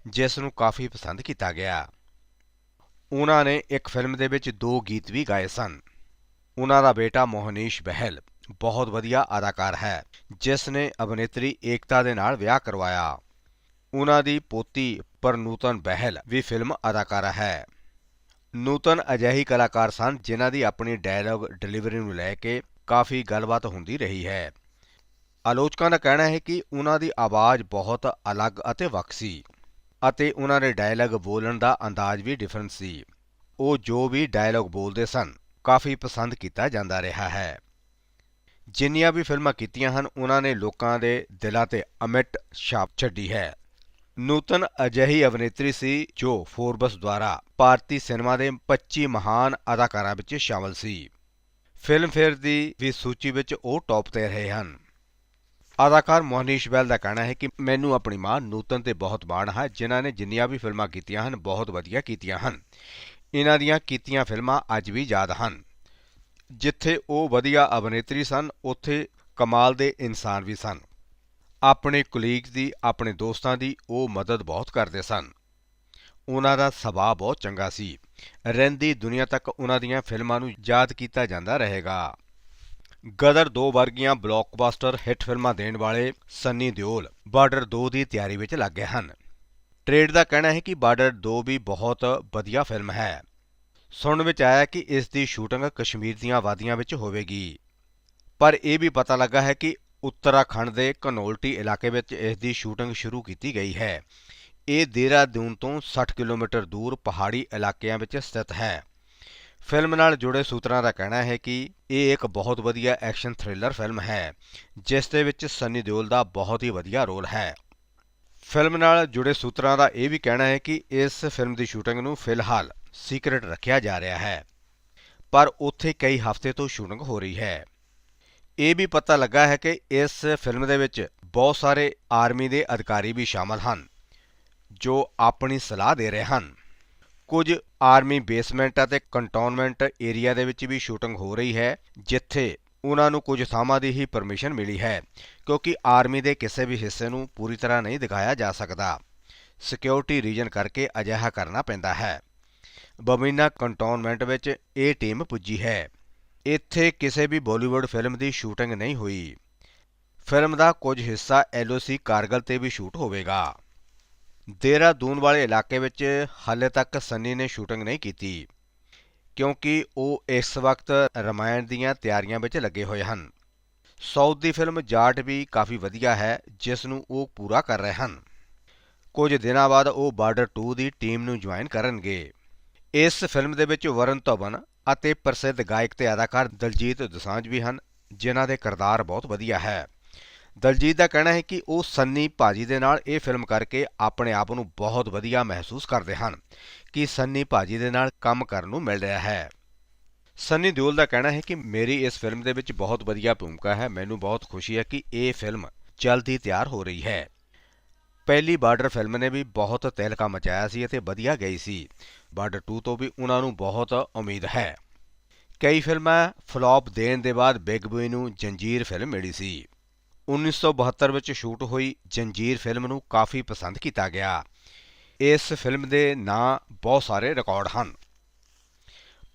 ਜਿਸ ਨੂੰ ਕਾਫੀ ਪਸੰਦ ਕੀਤਾ ਗਿਆ। ਉਹਨਾਂ ਨੇ ਇੱਕ ਫਿਲਮ ਦੇ ਵਿੱਚ ਦੋ ਗੀਤ ਵੀ ਗਾਏ ਸਨ। ਉਹਨਾਂ ਦਾ ਬੇਟਾ ਮੋਹਨੀਸ਼ ਬਹਿਲ ਬਹੁਤ ਵਧੀਆ ਅਦਾਕਾਰ ਹੈ, ਜਿਸ ਨੇ ਅਭਿਨੇਤਰੀ ਏਕਤਾ ਦੇ ਨਾਲ ਵਿਆਹ ਕਰਵਾਇਆ। ਉਹਨਾਂ ਦੀ ਪੋਤੀ ਪਰਨੂਤਨ ਬਹਿਲ ਵੀ ਫਿਲਮ ਅਦਾਕਾਰਾ ਹੈ। ਨੂਤਨ ਅਜਿਹੀ ਕਲਾਕਾਰ ਸਨ ਜਿਨ੍ਹਾਂ ਦੀ ਆਪਣੀ ਡਾਇਲੌਗ ਡਿਲੀਵਰੀ ਨੂੰ ਲੈ ਕੇ ਕਾਫੀ ਗੱਲਬਾਤ ਹੁੰਦੀ ਰਹੀ ਹੈ। ਆਲੋਚਕਾਂ ਦਾ ਕਹਿਣਾ ਹੈ ਕਿ ਉਹਨਾਂ ਦੀ ਆਵਾਜ਼ ਬਹੁਤ ਅਲੱਗ ਅਤੇ ਵੱਖ ਸੀ ਅਤੇ ਉਹਨਾਂ ਦੇ ਡਾਇਲੌਗ ਬੋਲਣ ਦਾ ਅੰਦਾਜ਼ ਵੀ ਡਿਫਰੈਂਟ ਸੀ। ਉਹ ਜੋ ਵੀ ਡਾਇਲੌਗ ਬੋਲਦੇ ਸਨ, ਕਾਫੀ ਪਸੰਦ ਕੀਤਾ ਜਾਂਦਾ ਰਿਹਾ ਹੈ। ਜਿੰਨੀਆਂ ਵੀ ਫਿਲਮਾਂ ਕੀਤੀਆਂ ਹਨ ਉਹਨਾਂ ਨੇ ਲੋਕਾਂ ਦੇ ਦਿਲਾਂ ਤੇ ਅਮਿਟ ਛਾਪ ਛੱਡੀ ਹੈ। ਨੂਤਨ ਅਜਿਹੀ ਅਭਿਨੇਤਰੀ ਸੀ ਜੋ ਫੋਰਬਸ ਦੁਆਰਾ ਭਾਰਤੀ ਸਿਨੇਮਾ ਦੇ 25 ਮਹਾਨ ਅਦਾਕਾਰਾਂ ਵਿੱਚ ਸ਼ਾਮਲ ਸੀ। ਫਿਲਮਫੇਅਰ ਦੀ ਵੀ ਸੂਚੀ ਵਿੱਚ ਉਹ ਟੌਪ ਤੇ ਰਹੇ ਹਨ। ਅਦਾਕਾਰ ਮੋਹਨੀਸ਼ ਬੈਲ ਦਾ ਕਹਿਣਾ ਹੈ ਕਿ ਮੈਨੂੰ ਆਪਣੀ ਮਾਂ ਨੂਤਨ ਤੇ ਬਹੁਤ ਮਾਣ ਹੈ, ਜਿਨ੍ਹਾਂ ਨੇ ਜਿੰਨੀਆਂ ਵੀ ਫਿਲਮਾਂ ਕੀਤੀਆਂ ਹਨ, ਬਹੁਤ ਵਧੀਆ ਕੀਤੀਆਂ ਹਨ। ਇਹਨਾਂ ਦੀਆਂ ਕੀਤੀਆਂ ਫਿਲਮਾਂ ਅੱਜ ਵੀ ਯਾਦ ਹਨ। ਜਿੱਥੇ ਉਹ ਵਧੀਆ ਅਭਿਨੇਤਰੀ ਸਨ, ਉੱਥੇ ਕਮਾਲ ਦੇ ਇਨਸਾਨ ਵੀ ਸਨ। ਆਪਣੇ ਕੁਲੀਗਸ ਦੀ, ਆਪਣੇ ਦੋਸਤਾਂ ਦੀ ਉਹ ਮਦਦ ਬਹੁਤ ਕਰਦੇ ਸਨ। ਉਹਨਾਂ ਦਾ ਸੁਭਾਅ ਬਹੁਤ ਚੰਗਾ ਸੀ। ਰਹਿੰਦੀ ਦੁਨੀਆ ਤੱਕ ਉਹਨਾਂ ਦੀਆਂ ਫਿਲਮਾਂ ਨੂੰ ਯਾਦ ਕੀਤਾ ਜਾਂਦਾ ਰਹੇਗਾ। ਗਦਰ 2 ਵਰਗੀਆਂ ਬਲੌਕਬਸਟਰ ਹਿੱਟ ਫਿਲਮਾਂ ਦੇਣ ਵਾਲੇ ਸੰਨੀ ਦਿਓਲ ਬਾਰਡਰ 2 ਦੀ ਤਿਆਰੀ ਵਿੱਚ ਲੱਗੇ ਹਨ। ਟ੍ਰੇਡ ਦਾ ਕਹਿਣਾ ਹੈ ਕਿ ਬਾਰਡਰ 2 ਵੀ ਬਹੁਤ ਵਧੀਆ ਫਿਲਮ ਹੈ। ਸੁਣਨ ਵਿੱਚ ਆਇਆ ਕਿ ਇਸ ਦੀ ਸ਼ੂਟਿੰਗ ਕਸ਼ਮੀਰ ਦੀਆਂ ਵਾਦੀਆਂ ਵਿੱਚ ਹੋਵੇਗੀ। ਪਰ ਇਹ ਵੀ ਪਤਾ ਲੱਗਾ ਹੈ ਕਿ ਉੱਤਰਾਖੰਡ ਦੇ ਕਨੋਲਟੀ ਇਲਾਕੇ ਵਿੱਚ ਇਸ ਦੀ ਸ਼ੂਟਿੰਗ ਸ਼ੁਰੂ ਕੀਤੀ ਗਈ ਹੈ। ਇਹ ਦੇਹਰਾਦੂਨ ਤੋਂ 60 ਕਿਲੋਮੀਟਰ ਦੂਰ ਪਹਾੜੀ ਇਲਾਕਿਆਂ ਵਿੱਚ ਸਥਿਤ ਹੈ। ਫਿਲਮ ਨਾਲ ਜੁੜੇ ਸੂਤਰਾਂ ਦਾ ਕਹਿਣਾ ਹੈ ਕਿ ਇਹ ਇੱਕ ਬਹੁਤ ਵਧੀਆ ਐਕਸ਼ਨ ਥ੍ਰਿਲਰ ਫਿਲਮ ਹੈ, ਜਿਸ ਦੇ ਵਿੱਚ ਸੰਨੀ ਦਿਓਲ ਦਾ ਬਹੁਤ ਹੀ ਵਧੀਆ ਰੋਲ ਹੈ। ਫਿਲਮ ਨਾਲ ਜੁੜੇ ਸੂਤਰਾਂ ਦਾ ਇਹ ਵੀ ਕਹਿਣਾ ਹੈ ਕਿ ਇਸ ਫਿਲਮ ਦੀ ਸ਼ੂਟਿੰਗ ਨੂੰ ਫਿਲਹਾਲ ਸੀਕ੍ਰੀਟ ਰੱਖਿਆ ਜਾ ਰਿਹਾ ਹੈ, ਪਰ ਉੱਥੇ ਕਈ ਹਫ਼ਤੇ ਤੋਂ ਸ਼ੂਟਿੰਗ ਹੋ ਰਹੀ ਹੈ। ਇਹ ਵੀ ਪਤਾ ਲੱਗਾ ਹੈ ਕਿ ਇਸ ਫਿਲਮ ਦੇ ਵਿੱਚ ਬਹੁਤ ਸਾਰੇ ਆਰਮੀ ਦੇ ਅਧਿਕਾਰੀ ਵੀ ਸ਼ਾਮਲ ਹਨ, ਜੋ ਆਪਣੀ ਸਲਾਹ ਦੇ ਰਹੇ ਹਨ। ਕੁਝ ਆਰਮੀ ਬੇਸਮੈਂਟ ਅਤੇ ਕੰਟੋਨਮੈਂਟ ਏਰੀਆ ਦੇ ਵਿੱਚ ਵੀ ਸ਼ੂਟਿੰਗ ਹੋ ਰਹੀ ਹੈ, ਜਿੱਥੇ ਉਹਨਾਂ ਨੂੰ ਕੁਝ ਥਾਵਾਂ ਦੀ ਹੀ ਪਰਮਿਸ਼ਨ ਮਿਲੀ ਹੈ, ਕਿਉਂਕਿ ਆਰਮੀ ਦੇ ਕਿਸੇ ਵੀ ਹਿੱਸੇ ਨੂੰ ਪੂਰੀ ਤਰ੍ਹਾਂ ਨਹੀਂ ਦਿਖਾਇਆ ਜਾ ਸਕਦਾ। ਸਿਕਿਉਰਿਟੀ ਰੀਜਨ ਕਰਕੇ ਅਜਿਹਾ ਕਰਨਾ ਪੈਂਦਾ ਹੈ। ਬਮੀਨਾ ਕੰਟੋਨਮੈਂਟ ਵਿੱਚ ਇਹ ਟੀਮ ਪੁੱਜੀ ਹੈ। ਇੱਥੇ ਕਿਸੇ ਵੀ ਬਾਲੀਵੁੱਡ ਫਿਲਮ ਦੀ ਸ਼ੂਟਿੰਗ ਨਹੀਂ ਹੋਈ। ਫਿਲਮ ਦਾ ਕੁਝ ਹਿੱਸਾ ਐਲਓਸੀ ਕਾਰਗਲ ਤੇ ਵੀ ਸ਼ੂਟ ਹੋਵੇਗਾ। ਦੇਹਰਾਦੂਨ ਵਾਲੇ ਇਲਾਕੇ ਵਿੱਚ ਹਾਲੇ ਤੱਕ ਸੰਨੀ ਨੇ ਸ਼ੂਟਿੰਗ ਨਹੀਂ ਕੀਤੀ, ਕਿਉਂਕਿ ਉਹ ਇਸ ਵਕਤ ਰਮਾਇਣ ਦੀਆਂ ਤਿਆਰੀਆਂ ਵਿੱਚ ਲੱਗੇ ਹੋਏ ਹਨ। ਸਾਊਥ ਦੀ ਫਿਲਮ ਜਾਟ ਵੀ ਕਾਫੀ ਵਧੀਆ ਹੈ, ਜਿਸ ਨੂੰ ਉਹ ਪੂਰਾ ਕਰ ਰਹੇ ਹਨ। ਕੁਝ ਦਿਨਾਂ ਬਾਅਦ ਉਹ ਬਾਰਡਰ 2 ਦੀ ਟੀਮ ਨੂੰ ਜੁਆਇਨ ਕਰਨਗੇ। ਇਸ ਫਿਲਮ ਦੇ ਵਿੱਚ ਵਰਨ ਧਵਨ ਅਤੇ ਪ੍ਰਸਿੱਧ ਗਾਇਕ ਤੇ ਅਦਾਕਾਰ ਦਲਜੀਤ ਦੋਸਾਂਝ ਵੀ ਹਨ, ਜਿਨ੍ਹਾਂ ਦੇ ਕਿਰਦਾਰ ਬਹੁਤ ਵਧੀਆ ਹੈ। ਦਲਜੀਤ ਦਾ ਕਹਿਣਾ ਹੈ ਕਿ ਉਹ ਸੰਨੀ ਭਾਜੀ ਦੇ ਨਾਲ ਇਹ ਫਿਲਮ ਕਰਕੇ ਆਪਣੇ ਆਪ ਨੂੰ ਬਹੁਤ ਵਧੀਆ ਮਹਿਸੂਸ ਕਰਦੇ ਹਨ ਕਿ ਸੰਨੀ ਭਾਜੀ ਦੇ ਨਾਲ ਕੰਮ ਕਰਨ ਨੂੰ ਮਿਲ ਰਿਹਾ ਹੈ। ਸੰਨੀ ਦਿਓਲ ਦਾ ਕਹਿਣਾ ਹੈ ਕਿ ਮੇਰੀ ਇਸ ਫਿਲਮ ਦੇ ਵਿੱਚ ਬਹੁਤ ਵਧੀਆ ਭੂਮਿਕਾ ਹੈ। ਮੈਨੂੰ ਬਹੁਤ ਖੁਸ਼ੀ ਹੈ ਕਿ ਇਹ ਫਿਲਮ ਜਲਦੀ ਤਿਆਰ ਹੋ ਰਹੀ ਹੈ। ਪਹਿਲੀ ਬਾਰਡਰ ਫਿਲਮ ਨੇ ਵੀ ਬਹੁਤ ਤਹਿਲਕਾ ਮਚਾਇਆ ਸੀ ਅਤੇ ਵਧੀਆ ਗਈ ਸੀ। ਬਾਰਡਰ 2 ਤੋਂ ਵੀ ਉਹਨਾਂ ਨੂੰ ਬਹੁਤ ਉਮੀਦ ਹੈ। ਕਈ ਫਿਲਮਾਂ ਫਲॉप ਦੇਣ ਦੇ ਬਾਅਦ ਬਿਗ ਬੀ ਨੂੰ ਜੰਜੀਰ ਫਿਲਮ ਮਿਲੀ ਸੀ। 1972 ਵਿੱਚ ਸ਼ੂਟ ਹੋਈ ਜੰਜੀਰ ਫਿਲਮ ਨੂੰ ਕਾਫੀ ਪਸੰਦ ਕੀਤਾ ਗਿਆ। ਇਸ ਫਿਲਮ ਦੇ ਨਾਂ ਬਹੁਤ ਸਾਰੇ ਰਿਕਾਰਡ ਹਨ।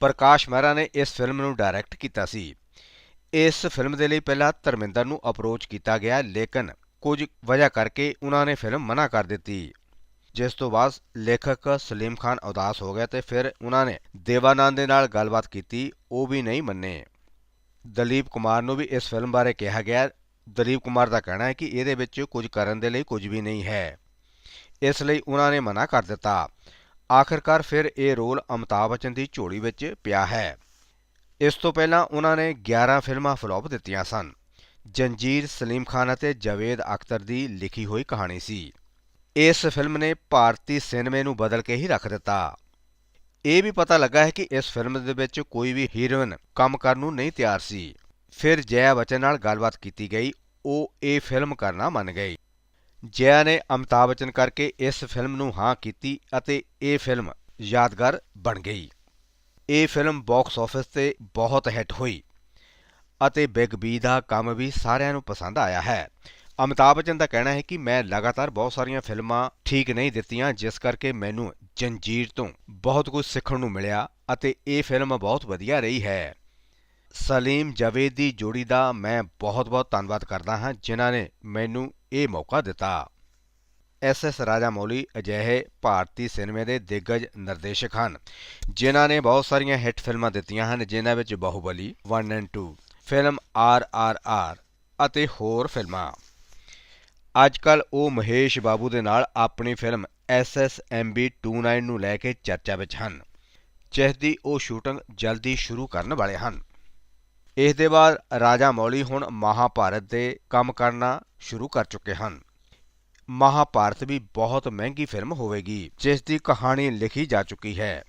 ਪ੍ਰਕਾਸ਼ ਮਹਿਰਾ ਨੇ ਇਸ ਫਿਲਮ ਨੂੰ ਡਾਇਰੈਕਟ ਕੀਤਾ ਸੀ। ਇਸ ਫਿਲਮ ਦੇ ਲਈ ਪਹਿਲਾਂ ਧਰਮਿੰਦਰ ਨੂੰ ਅਪਰੋਚ ਕੀਤਾ ਗਿਆ, ਲੇਕਿਨ ਕੁਝ ਵਜ੍ਹਾ ਕਰਕੇ ਉਹਨਾਂ ਨੇ ਫਿਲਮ ਮਨਾ ਕਰ ਦਿੱਤੀ। ਜਿਸ ਤੋਂ ਬਾਅਦ ਲੇਖਕ ਸਲੀਮ ਖਾਨ ਉਦਾਸ ਹੋ ਗਏ ਤੇ ਫਿਰ ਉਹਨਾਂ ਨੇ ਦੇਵਾਨੰਦ ਦੇ ਨਾਲ ਗੱਲਬਾਤ ਕੀਤੀ, ਉਹ ਵੀ ਨਹੀਂ ਮੰਨੇ। ਦਲੀਪ ਕੁਮਾਰ ਨੂੰ ਵੀ ਇਸ ਫਿਲਮ ਬਾਰੇ ਕਿਹਾ ਗਿਆ। ਦਲੀਪ ਕੁਮਾਰ ਦਾ ਕਹਿਣਾ ਹੈ ਕਿ ਇਹਦੇ ਵਿੱਚ ਕੁਝ ਕਰਨ ਦੇ ਲਈ ਕੁਝ ਵੀ ਨਹੀਂ ਹੈ। ਇਸ ਲਈ ਉਹਨਾਂ ਨੇ ਮਨਾ ਕਰ ਦਿੱਤਾ। ਆਖਰਕਾਰ ਫਿਰ ਇਹ ਰੋਲ ਅਮਿਤਾਭ ਬੱਚਨ ਦੀ ਝੋਲੀ ਵਿੱਚ ਪਿਆ ਹੈ। ਇਸ ਤੋਂ ਪਹਿਲਾਂ ਉਹਨਾਂ ਨੇ 11 ਫਿਲਮਾਂ ਫਲॉप ਦਿੱਤੀਆਂ ਸਨ। ਜੰਜੀਰ ਸਲੀਮ ਖਾਨ ਅਤੇ ਜਵੇਦ ਅਖਤਰ ਦੀ ਲਿਖੀ ਹੋਈ ਕਹਾਣੀ ਸੀ। ਇਸ ਫਿਲਮ ਨੇ ਭਾਰਤੀ ਸਿਨੇਮੇ ਨੂੰ ਬਦਲ ਕੇ ਹੀ ਰੱਖ ਦਿੱਤਾ। ਇਹ ਵੀ ਪਤਾ ਲੱਗਾ ਹੈ ਕਿ ਇਸ ਫਿਲਮ ਦੇ ਵਿੱਚ ਕੋਈ ਵੀ ਹੀਰੋਇਨ ਕੰਮ ਕਰਨ ਨੂੰ ਨਹੀਂ ਤਿਆਰ ਸੀ। ਫਿਰ ਜया ਬਚਨ ਨਾਲ ਗੱਲਬਾਤ ਕੀਤੀ ਗਈ, ਉਹ ਇਹ ਫਿਲਮ ਕਰਨਾ ਮੰਨ ਗਈ। ਜया ਨੇ ਅਮਿਤਾਭ ਬੱਚਨ ਕਰਕੇ ਇਸ ਫਿਲਮ ਨੂੰ ਹਾਂ ਕੀਤੀ ਅਤੇ ਇਹ ਫਿਲਮ ਯਾਦਗਾਰ ਬਣ ਗਈ। ਇਹ ਫਿਲਮ ਬਾਕਸ ਆਫਿਸ ਤੇ ਬਹੁਤ ਹਿੱਟ ਹੋਈ। ਅਤੇ ਬਿਗ ਬੀ ਦਾ ਕੰਮ ਵੀ ਸਾਰਿਆਂ ਨੂੰ ਪਸੰਦ ਆਇਆ ਹੈ। ਅਮਿਤਾਭ ਬੱਚਨ ਦਾ ਕਹਿਣਾ ਹੈ ਕਿ ਮੈਂ ਲਗਾਤਾਰ ਬਹੁਤ ਸਾਰੀਆਂ ਫਿਲਮਾਂ ਠੀਕ ਨਹੀਂ ਦਿੱਤੀਆਂ, ਜਿਸ ਕਰਕੇ ਮੈਨੂੰ ਜੰਜੀਰ ਤੋਂ ਬਹੁਤ ਕੁਝ ਸਿੱਖਣ ਨੂੰ ਮਿਲਿਆ ਅਤੇ ਇਹ ਫਿਲਮ ਬਹੁਤ ਵਧੀਆ ਰਹੀ ਹੈ। ਸਲੀਮ ਜਵੇਦ ਦੀ ਜੋੜੀ ਦਾ ਮੈਂ ਬਹੁਤ-ਬਹੁਤ ਧੰਨਵਾਦ ਕਰਦਾ ਹਾਂ, ਜਿਨ੍ਹਾਂ ਨੇ ਮੈਨੂੰ ਇਹ ਮੌਕਾ ਦਿੱਤਾ। ਐਸ ਐਸ ਰਾਜਾਮੌਲੀ ਅਜਿਹੇ ਭਾਰਤੀ ਸਿਨੇਮੇ ਦੇ ਦਿੱਗਜ ਨਿਰਦੇਸ਼ਕ ਹਨ, ਜਿਨ੍ਹਾਂ ਨੇ ਬਹੁਤ ਸਾਰੀਆਂ ਹਿੱਟ ਫਿਲਮਾਂ ਦਿੱਤੀਆਂ ਹਨ, ਜਿਨ੍ਹਾਂ ਵਿੱਚ Baahubali 1 and 2 film R R R ਅਤੇ ਹੋਰ ਫਿਲਮਾਂ। ਅੱਜਕੱਲ ਉਹ ਮਹੇਸ਼ ਬਾਬੂ ਦੇ ਨਾਲ ਆਪਣੀ ਫਿਲਮ ਐਸਐਸਐਮਬੀ 29 ਨੂੰ ਲੈ ਕੇ ਚਰਚਾ ਵਿੱਚ ਹਨ। ਜਿਸ ਦੀ ਉਹ ਸ਼ੂਟਿੰਗ ਜਲਦੀ ਸ਼ੁਰੂ ਕਰਨ ਵਾਲੇ ਹਨ। ਇਸ ਦੇ ਬਾਅਦ ਰਾਜਾ ਮੌਲੀ ਹੁਣ ਮਹਾਭਾਰਤ ਦੇ ਕੰਮ ਕਰਨਾ ਸ਼ੁਰੂ ਕਰ ਚੁੱਕੇ ਹਨ। ਮਹਾਭਾਰਤ ਵੀ ਬਹੁਤ ਮਹਿੰਗੀ ਫਿਲਮ ਹੋਵੇਗੀ, ਜਿਸ ਦੀ ਕਹਾਣੀ ਲਿਖੀ ਜਾ ਚੁੱਕੀ ਹੈ।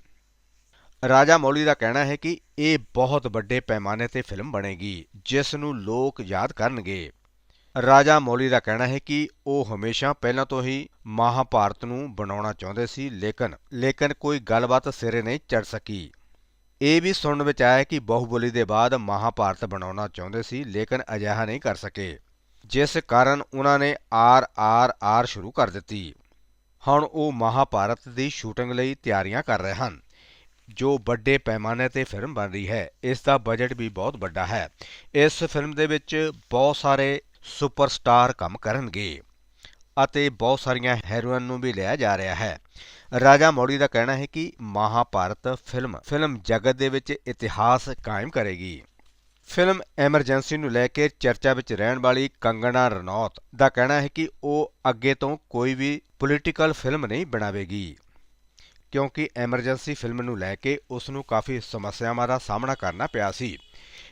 ਰਾਜਾ ਮੌਲੀ ਦਾ ਕਹਿਣਾ ਹੈ ਕਿ ਇਹ ਬਹੁਤ ਵੱਡੇ ਪੈਮਾਨੇ ਤੇ ਫਿਲਮ ਬਣੇਗੀ, ਜਿਸ ਨੂੰ ਲੋਕ ਯਾਦ ਕਰਨਗੇ। ਰਾਜਾ ਮੌਲੀ ਦਾ ਕਹਿਣਾ ਹੈ ਕਿ ਉਹ ਹਮੇਸ਼ਾ ਪਹਿਲਾਂ ਤੋਂ ਹੀ ਮਹਾਭਾਰਤ ਨੂੰ ਬਣਾਉਣਾ ਚਾਹੁੰਦੇ ਸੀ, ਲੇਕਿਨ ਲੇਕਿਨ ਕੋਈ ਗੱਲਬਾਤ ਸਿਰੇ ਨਹੀਂ ਚੜ ਸਕੀ। ਇਹ ਵੀ ਸੁਣਨ ਵਿੱਚ ਆਇਆ ਕਿ ਬਹੁਬਲੀ ਦੇ ਬਾਅਦ ਮਹਾਭਾਰਤ ਬਣਾਉਣਾ ਚਾਹੁੰਦੇ ਸੀ, ਲੇਕਿਨ ਅਜਿਹਾ ਨਹੀਂ ਕਰ ਸਕੇ, ਜਿਸ ਕਾਰਨ ਉਹਨਾਂ ਨੇ ਆਰ ਆਰ ਆਰ ਸ਼ੁਰੂ ਕਰ ਦਿੱਤੀ। ਹੁਣ ਉਹ ਮਹਾਭਾਰਤ ਦੀ ਸ਼ੂਟਿੰਗ ਲਈ ਤਿਆਰੀਆਂ ਕਰ ਰਹੇ ਹਨ। ਜੋ ਵੱਡੇ ਪੈਮਾਨੇ ਤੇ ਫਿਲਮ ਬਣ ਰਹੀ ਹੈ, ਇਸ ਦਾ ਬਜਟ ਵੀ ਬਹੁਤ ਵੱਡਾ ਹੈ। ਇਸ ਫਿਲਮ ਦੇ ਵਿੱਚ ਬਹੁਤ ਸਾਰੇ ਸੁਪਰਸਟਾਰ ਕੰਮ ਕਰਨਗੇ ਅਤੇ ਬਹੁਤ ਸਾਰੀਆਂ ਹੈਰੋਇਨ ਨੂੰ ਵੀ ਲਿਆ ਜਾ ਰਿਹਾ ਹੈ। ਰਾਜਾ ਮੌੜੀ ਦਾ ਕਹਿਣਾ ਹੈ ਕਿ ਮਹਾਭਾਰਤ ਫਿਲਮ ਫਿਲਮ ਜਗਤ ਦੇ ਵਿੱਚ ਇਤਿਹਾਸ ਕਾਇਮ ਕਰੇਗੀ। ਫਿਲਮ ਐਮਰਜੈਂਸੀ ਨੂੰ ਲੈ ਕੇ ਚਰਚਾ ਵਿੱਚ ਰਹਿਣ ਵਾਲੀ ਕੰਗਣਾ ਰਣੌਤ ਦਾ ਕਹਿਣਾ ਹੈ ਕਿ ਉਹ ਅੱਗੇ ਤੋਂ ਕੋਈ ਵੀ ਪੋਲੀਟੀਕਲ ਫਿਲਮ ਨਹੀਂ ਬਣਾਵੇਗੀ। ਕਿਉਂਕਿ ਐਮਰਜੈਂਸੀ ਫਿਲਮ ਨੂੰ ਲੈ ਕੇ ਉਸ ਨੂੰ ਕਾਫੀ ਸਮੱਸਿਆਵਾਂ ਦਾ ਸਾਹਮਣਾ ਕਰਨਾ ਪਿਆ ਸੀ।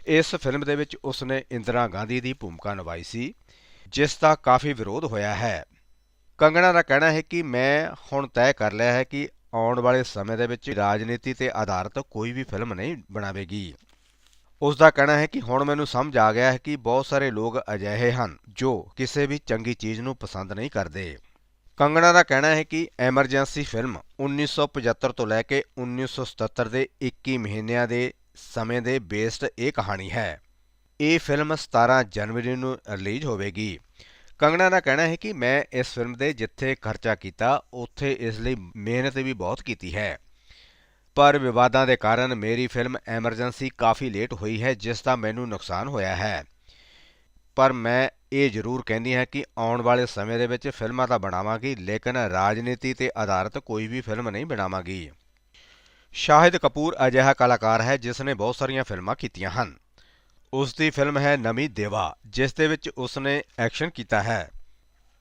ਇਸ ਫਿਲਮ ਦੇ ਵਿੱਚ ਉਸ ਨੇ ਇੰਦਰਾ ਗਾਂਧੀ ਦੀ ਭੂਮਿਕਾ ਨਿਭਾਈ ਸੀ, ਜਿਸ ਦਾ ਕਾਫੀ ਵਿਰੋਧ ਹੋਇਆ ਹੈ। ਕੰਗਣਾ ਦਾ ਕਹਿਣਾ ਹੈ ਕਿ ਮੈਂ ਹੁਣ ਤੈਅ ਕਰ ਲਿਆ ਹੈ ਕਿ ਆਉਣ ਵਾਲੇ ਸਮੇਂ ਦੇ ਵਿੱਚ ਰਾਜਨੀਤੀ ਤੇ ਆਧਾਰਿਤ ਕੋਈ ਵੀ ਫਿਲਮ ਨਹੀਂ ਬਣਾਵੇਗੀ। ਉਸ ਦਾ ਕਹਿਣਾ ਹੈ ਕਿ ਹੁਣ ਮੈਨੂੰ ਸਮਝ ਆ ਗਿਆ ਹੈ ਕਿ ਬਹੁਤ ਸਾਰੇ ਲੋਕ ਅਜਿਹੇ ਹਨ ਜੋ ਕਿਸੇ ਵੀ ਚੰਗੀ ਚੀਜ਼ ਨੂੰ ਪਸੰਦ ਨਹੀਂ ਕਰਦੇ। ਕੰਗਣਾ ਦਾ ਕਹਿਣਾ ਹੈ ਕਿ ਐਮਰਜੈਂਸੀ ਫਿਲਮ 1975 ਤੋਂ ਲੈ ਕੇ 1977 ਦੇ 21 ਮਹੀਨਿਆਂ ਦੇ ਸਮੇਂ ਦੇ ਬੇਸਡ ਇਹ ਕਹਾਣੀ ਹੈ। ਇਹ ਫਿਲਮ 17 ਜਨਵਰੀ ਨੂੰ ਰਿਲੀਜ਼ ਹੋਵੇਗੀ। ਕੰਗਣਾ ਦਾ ਕਹਿਣਾ ਹੈ ਕਿ ਮੈਂ ਇਸ ਫਿਲਮ ਦੇ ਜਿੱਥੇ ਖਰਚਾ ਕੀਤਾ, ਉੱਥੇ ਇਸ ਲਈ ਮਿਹਨਤ ਵੀ ਬਹੁਤ ਕੀਤੀ ਹੈ। ਪਰ ਵਿਵਾਦਾਂ ਦੇ ਕਾਰਨ ਮੇਰੀ ਫਿਲਮ ਐਮਰਜੈਂਸੀ ਕਾਫੀ ਲੇਟ ਹੋਈ ਹੈ, ਜਿਸ ਦਾ ਮੈਨੂੰ ਨੁਕਸਾਨ ਹੋਇਆ ਹੈ। ਪਰ ਮੈਂ ਇਹ ਜ਼ਰੂਰ ਕਹਿੰਦੀ ਹੈ ਕਿ ਆਉਣ ਵਾਲੇ ਸਮੇਂ ਦੇ ਵਿੱਚ ਫਿਲਮਾਂ ਤਾਂ ਬਣਾਵਾਂਗੀ, ਲੇਕਿਨ ਰਾਜਨੀਤੀ ਤੇ ਆਧਾਰਿਤ ਕੋਈ ਵੀ ਫਿਲਮ ਨਹੀਂ ਬਣਾਵਾਂਗੀ। ਸ਼ਾਹਿਦ ਕਪੂਰ ਅਜਿਹਾ ਕਲਾਕਾਰ ਹੈ ਜਿਸ ਨੇ ਬਹੁਤ ਸਾਰੀਆਂ ਫਿਲਮਾਂ ਕੀਤੀਆਂ ਹਨ। ਉਸ ਦੀ ਫਿਲਮ ਹੈ ਨਮੀ ਦੇਵਾ, ਜਿਸ ਦੇ ਵਿੱਚ ਉਸ ਨੇ ਐਕਸ਼ਨ ਕੀਤਾ ਹੈ।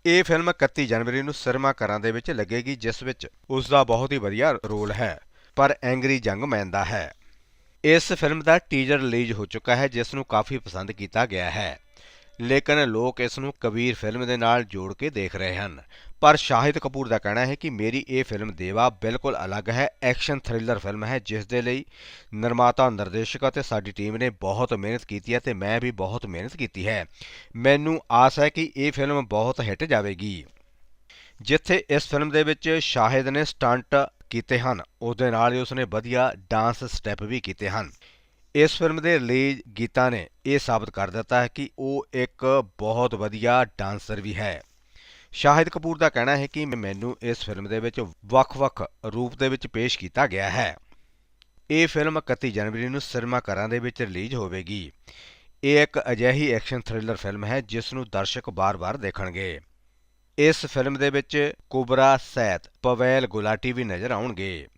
ਇਹ ਫਿਲਮ 31 ਜਨਵਰੀ ਨੂੰ ਸਿਨੇਮਾ ਘਰਾਂ ਦੇ ਵਿੱਚ ਲੱਗੇਗੀ, ਜਿਸ ਵਿੱਚ ਉਸ ਦਾ ਬਹੁਤ ਹੀ ਵਧੀਆ ਰੋਲ ਹੈ, ਪਰ ਐਂਗਰੀ ਜੰਗਮੈਨ ਦਾ ਹੈ। ਇਸ ਫਿਲਮ ਦਾ ਟੀਜ਼ਰ ਰਿਲੀਜ਼ ਹੋ ਚੁੱਕਾ ਹੈ, ਜਿਸ ਨੂੰ ਕਾਫੀ ਪਸੰਦ ਕੀਤਾ ਗਿਆ ਹੈ। ਲੇਕਿਨ ਲੋਕ ਇਸ ਨੂੰ ਕਬੀਰ ਫਿਲਮ ਦੇ ਨਾਲ ਜੋੜ ਕੇ ਦੇਖ ਰਹੇ ਹਨ। ਪਰ ਸ਼ਾਹਿਦ ਕਪੂਰ ਦਾ ਕਹਿਣਾ ਹੈ ਕਿ ਮੇਰੀ ਇਹ ਫਿਲਮ ਦੇਵਾ ਬਿਲਕੁਲ ਅਲੱਗ ਹੈ। ਐਕਸ਼ਨ ਥ੍ਰਿਲਰ ਫਿਲਮ ਹੈ ਜਿਸ ਦੇ ਲਈ ਨਿਰਮਾਤਾ, ਨਿਰਦੇਸ਼ਕ ਅਤੇ ਸਾਡੀ ਟੀਮ ਨੇ ਬਹੁਤ ਮਿਹਨਤ ਕੀਤੀ ਹੈ ਤੇ ਮੈਂ ਵੀ ਬਹੁਤ ਮਿਹਨਤ ਕੀਤੀ ਹੈ। ਮੈਨੂੰ ਆਸ ਹੈ ਕਿ ਇਹ ਫਿਲਮ ਬਹੁਤ ਹਿੱਟ ਜਾਵੇਗੀ। ਜਿੱਥੇ ਇਸ ਫਿਲਮ ਦੇ ਵਿੱਚ ਸ਼ਾਹਿਦ ਨੇ ਸਟੰਟ ਕੀਤੇ ਹਨ ਉਸ ਦੇ ਨਾਲ ਹੀ ਉਸਨੇ ਵਧੀਆ ਡਾਂਸ ਸਟੈਪ ਵੀ ਕੀਤੇ ਹਨ। ਇਸ ਫਿਲਮ ਦੇ ਰਿਲੀਜ਼ ਗੀਤਾਂ ਨੇ ਇਹ ਸਾਬਤ ਕਰ ਦਿੱਤਾ ਹੈ ਕਿ ਉਹ ਇੱਕ ਬਹੁਤ ਵਧੀਆ ਡਾਂਸਰ ਵੀ ਹੈ। ਸ਼ਾਹਿਦ ਕਪੂਰ ਦਾ ਕਹਿਣਾ ਹੈ ਕਿ ਮੈਨੂੰ ਇਸ ਫਿਲਮ ਦੇ ਵਿੱਚ ਵੱਖ-ਵੱਖ ਰੂਪ ਦੇ ਵਿੱਚ ਪੇਸ਼ ਕੀਤਾ ਗਿਆ ਹੈ। ਇਹ ਫਿਲਮ 31 ਜਨਵਰੀ ਨੂੰ ਸਿਨੇਮਾ ਘਰਾਂ ਦੇ ਵਿੱਚ ਰਿਲੀਜ਼ ਹੋਵੇਗੀ। ਇਹ ਇੱਕ ਅਜਿਹੀ ਐਕਸ਼ਨ ਥ੍ਰਿਲਰ ਫਿਲਮ ਹੈ ਜਿਸ ਨੂੰ ਦਰਸ਼ਕ ਬਾਰ-ਬਾਰ ਦੇਖਣਗੇ। ਇਸ ਫਿਲਮ ਦੇ ਵਿੱਚ ਕੁਬਰਾ ਸੈਤ ਪਵੇਲ, ਗੁਲਾਟੀ ਵੀ ਨਜ਼ਰ ਆਉਣਗੇ।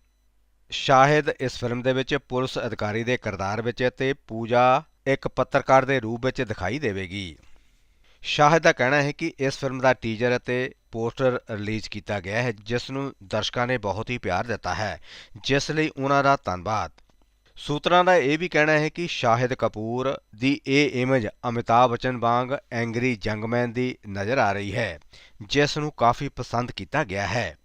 ਸ਼ਾਹਿਦ ਇਸ ਫਿਲਮ ਦੇ ਵਿੱਚ ਪੁਲਿਸ ਅਧਿਕਾਰੀ ਦੇ ਕਿਰਦਾਰ ਵਿੱਚ ਤੇ ਪੂਜਾ ਇੱਕ ਪੱਤਰਕਾਰ ਦੇ ਰੂਪ ਵਿੱਚ ਦਿਖਾਈ ਦੇਵੇਗੀ। ਸ਼ਾਹਿਦ ਦਾ ਕਹਿਣਾ ਹੈ ਕਿ ਇਸ ਫਿਲਮ ਦਾ ਟੀਜ਼ਰ ਅਤੇ ਪੋਸਟਰ ਰਿਲੀਜ਼ ਕੀਤਾ ਗਿਆ ਹੈ, ਜਿਸ ਨੂੰ ਦਰਸ਼ਕਾਂ ਨੇ ਬਹੁਤ ਹੀ ਪਿਆਰ ਦਿੱਤਾ ਹੈ, ਜਿਸ ਲਈ ਉਹਨਾਂ ਦਾ ਧੰਨਵਾਦ। ਸੂਤਰਾਂ ਦਾ ਇਹ ਵੀ ਕਹਿਣਾ ਹੈ ਕਿ ਸ਼ਾਹਿਦ ਕਪੂਰ ਦੀ ਇਹ ਇਮੇਜ ਅਮਿਤਾਭ ਬਚਨ ਵਾਂਗ ਐਂਗਰੀ ਜੰਗਮੈਨ ਦੀ ਨਜ਼ਰ ਆ ਰਹੀ ਹੈ, ਜਿਸ ਨੂੰ ਕਾਫੀ ਪਸੰਦ ਕੀਤਾ ਗਿਆ ਹੈ।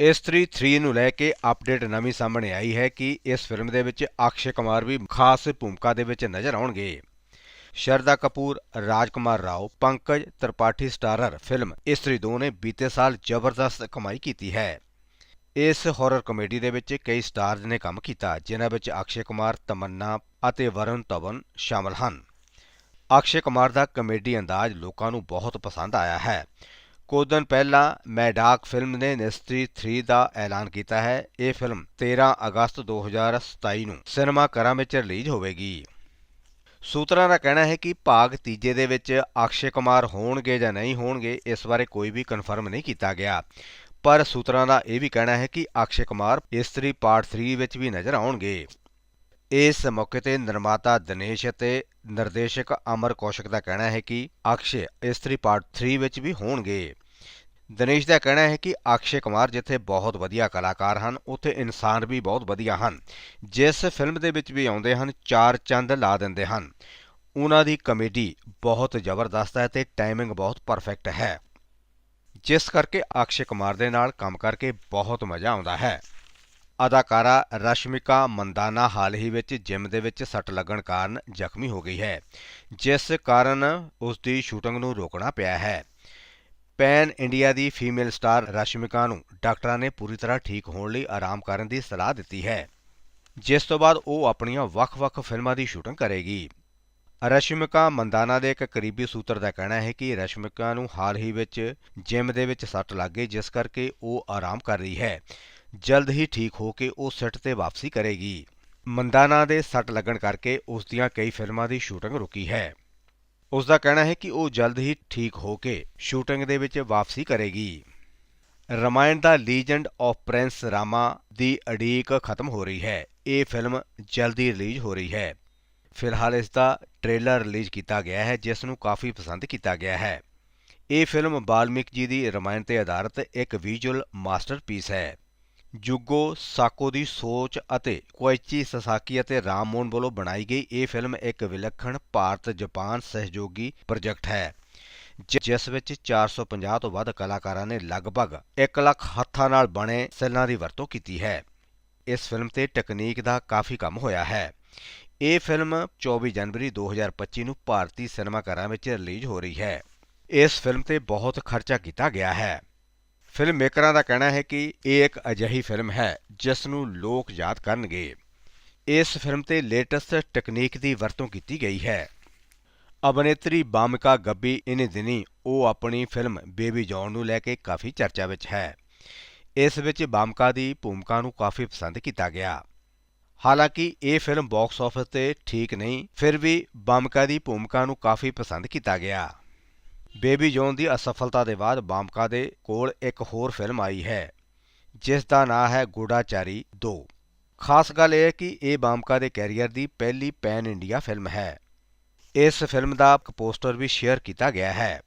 ਇਸਤਰੀ 3 ਨੂੰ ਲੈ ਕੇ ਅਪਡੇਟ ਨਵੀਂ ਸਾਹਮਣੇ ਆਈ ਹੈ ਕਿ ਇਸ ਫਿਲਮ ਦੇ ਵਿੱਚ ਅਕਸ਼ੇ ਕੁਮਾਰ ਵੀ ਖਾਸ ਭੂਮਿਕਾ ਦੇ ਵਿੱਚ ਨਜ਼ਰ ਆਉਣਗੇ। ਸ਼ਰਦਾ ਕਪੂਰ, ਰਾਜਕੁਮਾਰ ਰਾਓ, ਪੰਕਜ ਤ੍ਰਿਪਾਠੀ ਸਟਾਰਰ ਫਿਲਮ ਇਸਤਰੀ 2 ਨੇ ਬੀਤੇ ਸਾਲ ਜ਼ਬਰਦਸਤ ਕਮਾਈ ਕੀਤੀ ਹੈ। ਇਸ ਹਾਰਰ ਕਮੇਡੀ ਦੇ ਵਿੱਚ ਕਈ ਸਟਾਰਜ਼ ਨੇ ਕੰਮ ਕੀਤਾ, ਜਿਨ੍ਹਾਂ ਵਿੱਚ ਅਕਸ਼ੇ ਕੁਮਾਰ, ਤਮੰਨਾ ਅਤੇ ਵਰੁਣ ਧਵਨ ਸ਼ਾਮਲ ਹਨ। ਅਕਸ਼ੇ ਕੁਮਾਰ ਦਾ ਕਮੇਡੀ ਅੰਦਾਜ਼ ਲੋਕਾਂ ਨੂੰ ਬਹੁਤ ਪਸੰਦ ਆਇਆ ਹੈ। ਕੁਝ ਦਿਨ ਪਹਿਲਾਂ ਮੈਡਾਕ ਫਿਲਮ ਨੇ ਨਿਸਤਰੀ 3 ਦਾ ਐਲਾਨ ਕੀਤਾ ਹੈ। ਇਹ ਫਿਲਮ 13 ਅਗਸਤ 2027 ਨੂੰ ਸਿਨੇਮਾ ਘਰਾਂ ਵਿੱਚ ਰਿਲੀਜ਼ ਹੋਵੇਗੀ। ਸੂਤਰਾਂ ਦਾ ਕਹਿਣਾ ਹੈ ਕਿ ਭਾਗ ਤੀਜੇ ਦੇ ਵਿੱਚ ਅਕਸ਼ੇ ਕੁਮਾਰ ਹੋਣਗੇ ਜਾਂ ਨਹੀਂ ਹੋਣਗੇ, ਇਸ ਬਾਰੇ ਕੋਈ ਵੀ ਕਨਫਰਮ ਨਹੀਂ ਕੀਤਾ ਗਿਆ। ਪਰ ਸੂਤਰਾਂ ਦਾ ਇਹ ਵੀ ਕਹਿਣਾ ਹੈ ਕਿ ਅਕਸ਼ੇ ਕੁਮਾਰ ਇਸਤਰੀ ਪਾਰਟ 3 ਵਿੱਚ ਵੀ ਨਜ਼ਰ ਆਉਣਗੇ। ਇਸ ਮੌਕੇ ਤੇ ਨਿਰਮਾਤਾ ਦਿਨੇਸ਼ ਅਤੇ ਨਿਰਦੇਸ਼ਕ ਅਮਰ ਕੌਸ਼ਿਕ ਦਾ ਕਹਿਣਾ ਹੈ ਕਿ ਅਕਸ਼ੇ ਇਸਤਰੀ ਪਾਰਟ 3 ਵਿੱਚ ਵੀ ਹੋਣਗੇ। ਦਿਨੇਸ਼ ਦਾ ਕਹਿਣਾ ਹੈ ਕਿ ਅਕਸ਼ੇ ਕੁਮਾਰ ਜਿੱਥੇ ਬਹੁਤ ਵਧੀਆ ਕਲਾਕਾਰ ਹਨ, ਉੱਥੇ ਇਨਸਾਨ ਵੀ ਬਹੁਤ ਵਧੀਆ ਹਨ। ਜਿਸ ਫਿਲਮ ਦੇ ਵਿੱਚ ਵੀ ਆਉਂਦੇ ਹਨ, ਚਾਰ ਚੰਦ ਲਾ ਦਿੰਦੇ ਹਨ। ਉਹਨਾਂ ਦੀ ਕਮੇਡੀ ਬਹੁਤ ਜ਼ਬਰਦਸਤ ਹੈ ਤੇ ਟਾਈਮਿੰਗ ਬਹੁਤ ਪਰਫੈਕਟ ਹੈ। ਜਿਸ ਕਰਕੇ ਅਕਸ਼ੇ ਕੁਮਾਰ ਦੇ ਨਾਲ ਕੰਮ ਕਰਕੇ ਬਹੁਤ ਮਜ਼ਾ ਆਉਂਦਾ ਹੈ। ਅਦਾਕਾਰਾ ਰਸ਼ਮਿਕਾ ਮੰਦਾਨਾ ਹਾਲ ਹੀ ਵਿੱਚ ਜਿਮ ਦੇ ਵਿੱਚ ਸੱਟ ਲੱਗਣ ਕਾਰਨ ਜ਼ਖਮੀ ਹੋ ਗਈ ਹੈ, ਜਿਸ ਕਾਰਨ ਉਸ ਦੀ ਸ਼ੂਟਿੰਗ ਨੂੰ ਰੋਕਣਾ ਪਿਆ ਹੈ। ਪੈਨ ਇੰਡੀਆ ਦੀ ਫੀਮੇਲ ਸਟਾਰ ਰਸ਼ਮਿਕਾ ਨੂੰ ਡਾਕਟਰਾਂ ਨੇ ਪੂਰੀ ਤਰ੍ਹਾਂ ਠੀਕ ਹੋਣ ਲਈ ਆਰਾਮ ਕਰਨ ਦੀ ਸਲਾਹ ਦਿੱਤੀ ਹੈ। ਜਿਸ ਤੋਂ ਬਾਅਦ ਉਹ ਆਪਣੀਆਂ ਵੱਖ-ਵੱਖ ਫਿਲਮਾਂ ਦੀ ਸ਼ੂਟਿੰਗ ਕਰੇਗੀ। ਰਸ਼ਮਿਕਾ ਮੰਦਾਨਾ ਦੇ ਇੱਕ ਕਰੀਬੀ ਸੂਤਰ ਦਾ ਕਹਿਣਾ ਹੈ ਕਿ ਰਸ਼ਮਿਕਾ ਨੂੰ ਹਾਲ ਹੀ ਵਿੱਚ ਜਿਮ ਦੇ ਵਿੱਚ ਸੱਟ ਲੱਗ ਗਈ, ਜਿਸ ਕਰਕੇ ਉਹ ਆਰਾਮ ਕਰ ਰਹੀ ਹੈ। ਜਲਦ ਹੀ ਠੀਕ ਹੋ ਕੇ ਉਹ ਸੈੱਟ ਤੇ ਵਾਪਸੀ ਕਰੇਗੀ। ਮੰਦਾਨਾ ਦੇ ਸੱਟ ਲੱਗਣ ਕਰਕੇ ਉਸ ਦੀਆਂ ਕਈ ਫਿਲਮਾਂ ਦੀ ਸ਼ੂਟਿੰਗ ਰੁਕੀ ਹੈ। ਉਸ ਦਾ ਕਹਿਣਾ ਹੈ ਕਿ ਉਹ ਜਲਦ ਹੀ ਠੀਕ ਹੋ ਕੇ ਸ਼ੂਟਿੰਗ ਦੇ ਵਿੱਚ ਵਾਪਸੀ ਕਰੇਗੀ। ਰਮਾਇਣ ਦਾ ਲੀਜੈਂਡ ਆਫ ਪ੍ਰਿੰਸ ਰਾਮਾ ਦੀ ਅਡੀਕ ਖਤਮ ਹੋ ਰਹੀ ਹੈ। ਇਹ ਫਿਲਮ ਜਲਦੀ ਰਿਲੀਜ਼ ਹੋ ਰਹੀ ਹੈ। ਫਿਲਹਾਲ ਇਸ ਦਾ ਟ੍ਰੇਲਰ ਰਿਲੀਜ਼ ਕੀਤਾ ਗਿਆ ਹੈ, ਜਿਸ ਨੂੰ ਕਾਫੀ ਪਸੰਦ ਕੀਤਾ ਗਿਆ ਹੈ। ਇਹ ਫਿਲਮ ਬਾਲਮਿਕ ਜੀ ਦੀ ਰਮਾਇਣ ਤੇ ਆਧਾਰਿਤ ਇੱਕ ਵਿਜ਼ੂਅਲ ਮਾਸਟਰਪੀਸ ਹੈ। ਜੁਗੋ ਸਾਕੋ ਦੀ ਸੋਚ ਅਤੇ ਕੋਇਚੀ ਸਸਾਕੀ ਅਤੇ ਰਾਮਮੋਹਨ ਵੱਲੋਂ ਬਣਾਈ ਗਈ ਇਹ ਫਿਲਮ ਇੱਕ ਵਿਲੱਖਣ ਭਾਰਤ-ਜਾਪਾਨ ਸਹਿਯੋਗੀ ਪ੍ਰੋਜੈਕਟ ਹੈ ਜਿਸ ਵਿੱਚ 450 ਤੋਂ ਵੱਧ ਕਲਾਕਾਰਾਂ ਨੇ ਲਗਭਗ 1 ਲੱਖ ਹੱਥਾਂ ਨਾਲ ਬਣੇ ਸੈੱਲਾਂ ਦੀ ਵਰਤੋਂ ਕੀਤੀ ਹੈ। ਇਸ ਫਿਲਮ ਤੇ ਟੈਕਨੀਕ ਦਾ ਕਾਫੀ ਕੰਮ ਹੋਇਆ ਹੈ। ਇਹ ਫਿਲਮ 24 ਜਨਵਰੀ 2025 ਨੂੰ ਭਾਰਤੀ ਸਿਨੇਮਾ ਘਰਾਂ ਵਿੱਚ ਰਿਲੀਜ਼ ਹੋ ਰਹੀ ਹੈ। ਇਸ ਫਿਲਮ ਤੇ ਬਹੁਤ ਖਰਚਾ ਕੀਤਾ ਗਿਆ ਹੈ। ਫਿਲਮ ਮੇਕਰਾਂ ਦਾ ਕਹਿਣਾ ਹੈ ਕਿ ਇਹ ਇੱਕ ਅਜਿਹੀ ਫਿਲਮ ਹੈ ਜਿਸ ਨੂੰ ਲੋਕ ਯਾਦ ਕਰਨਗੇ। ਇਸ ਫਿਲਮ ਤੇ ਲੇਟੈਸਟ ਟੈਕਨੀਕ ਦੀ ਵਰਤੋਂ ਕੀਤੀ ਗਈ ਹੈ। ਅਭਿਨੇਤਰੀ ਬਾਮਿਕਾ ਗੱਬੀ ਇਨੇ ਦਿਨੀ ਉਹ ਆਪਣੀ ਫਿਲਮ ਬੇਬੀ ਜੌਨ ਨੂੰ ਲੈ ਕੇ ਕਾਫੀ ਚਰਚਾ ਵਿੱਚ ਹੈ। ਇਸ ਵਿੱਚ ਬਾਮਿਕਾ ਦੀ ਭੂਮਿਕਾ ਨੂੰ ਕਾਫੀ ਪਸੰਦ ਕੀਤਾ ਗਿਆ। ਹਾਲਾਂਕਿ ਇਹ ਫਿਲਮ ਬਾਕਸ ਆਫਿਸ ਤੇ ਠੀਕ ਨਹੀਂ, ਫਿਰ ਵੀ ਬਾਮਿਕਾ ਦੀ ਭੂਮਿਕਾ ਨੂੰ ਕਾਫੀ ਪਸੰਦ ਕੀਤਾ ਗਿਆ। ਬੇਬੀ ਜੌਨ ਦੀ ਅਸਫਲਤਾ ਦੇ ਬਾਅਦ ਬਾਮਕਾ ਦੇ ਕੋਲ ਇੱਕ ਹੋਰ ਫਿਲਮ ਆਈ ਹੈ, ਜਿਸ ਦਾ ਨਾਂ ਹੈ ਗੂੜਾਚਾਰੀ 2 ਖਾਸ ਗੱਲ ਇਹ ਹੈ ਕਿ ਇਹ ਬਾਮਕਾ ਦੇ ਕੈਰੀਅਰ ਦੀ ਪਹਿਲੀ ਪੈਨ ਇੰਡੀਆ ਫਿਲਮ ਹੈ। ਇਸ ਫਿਲਮ ਦਾ ਪੋਸਟਰ ਵੀ ਸ਼ੇਅਰ ਕੀਤਾ ਗਿਆ ਹੈ।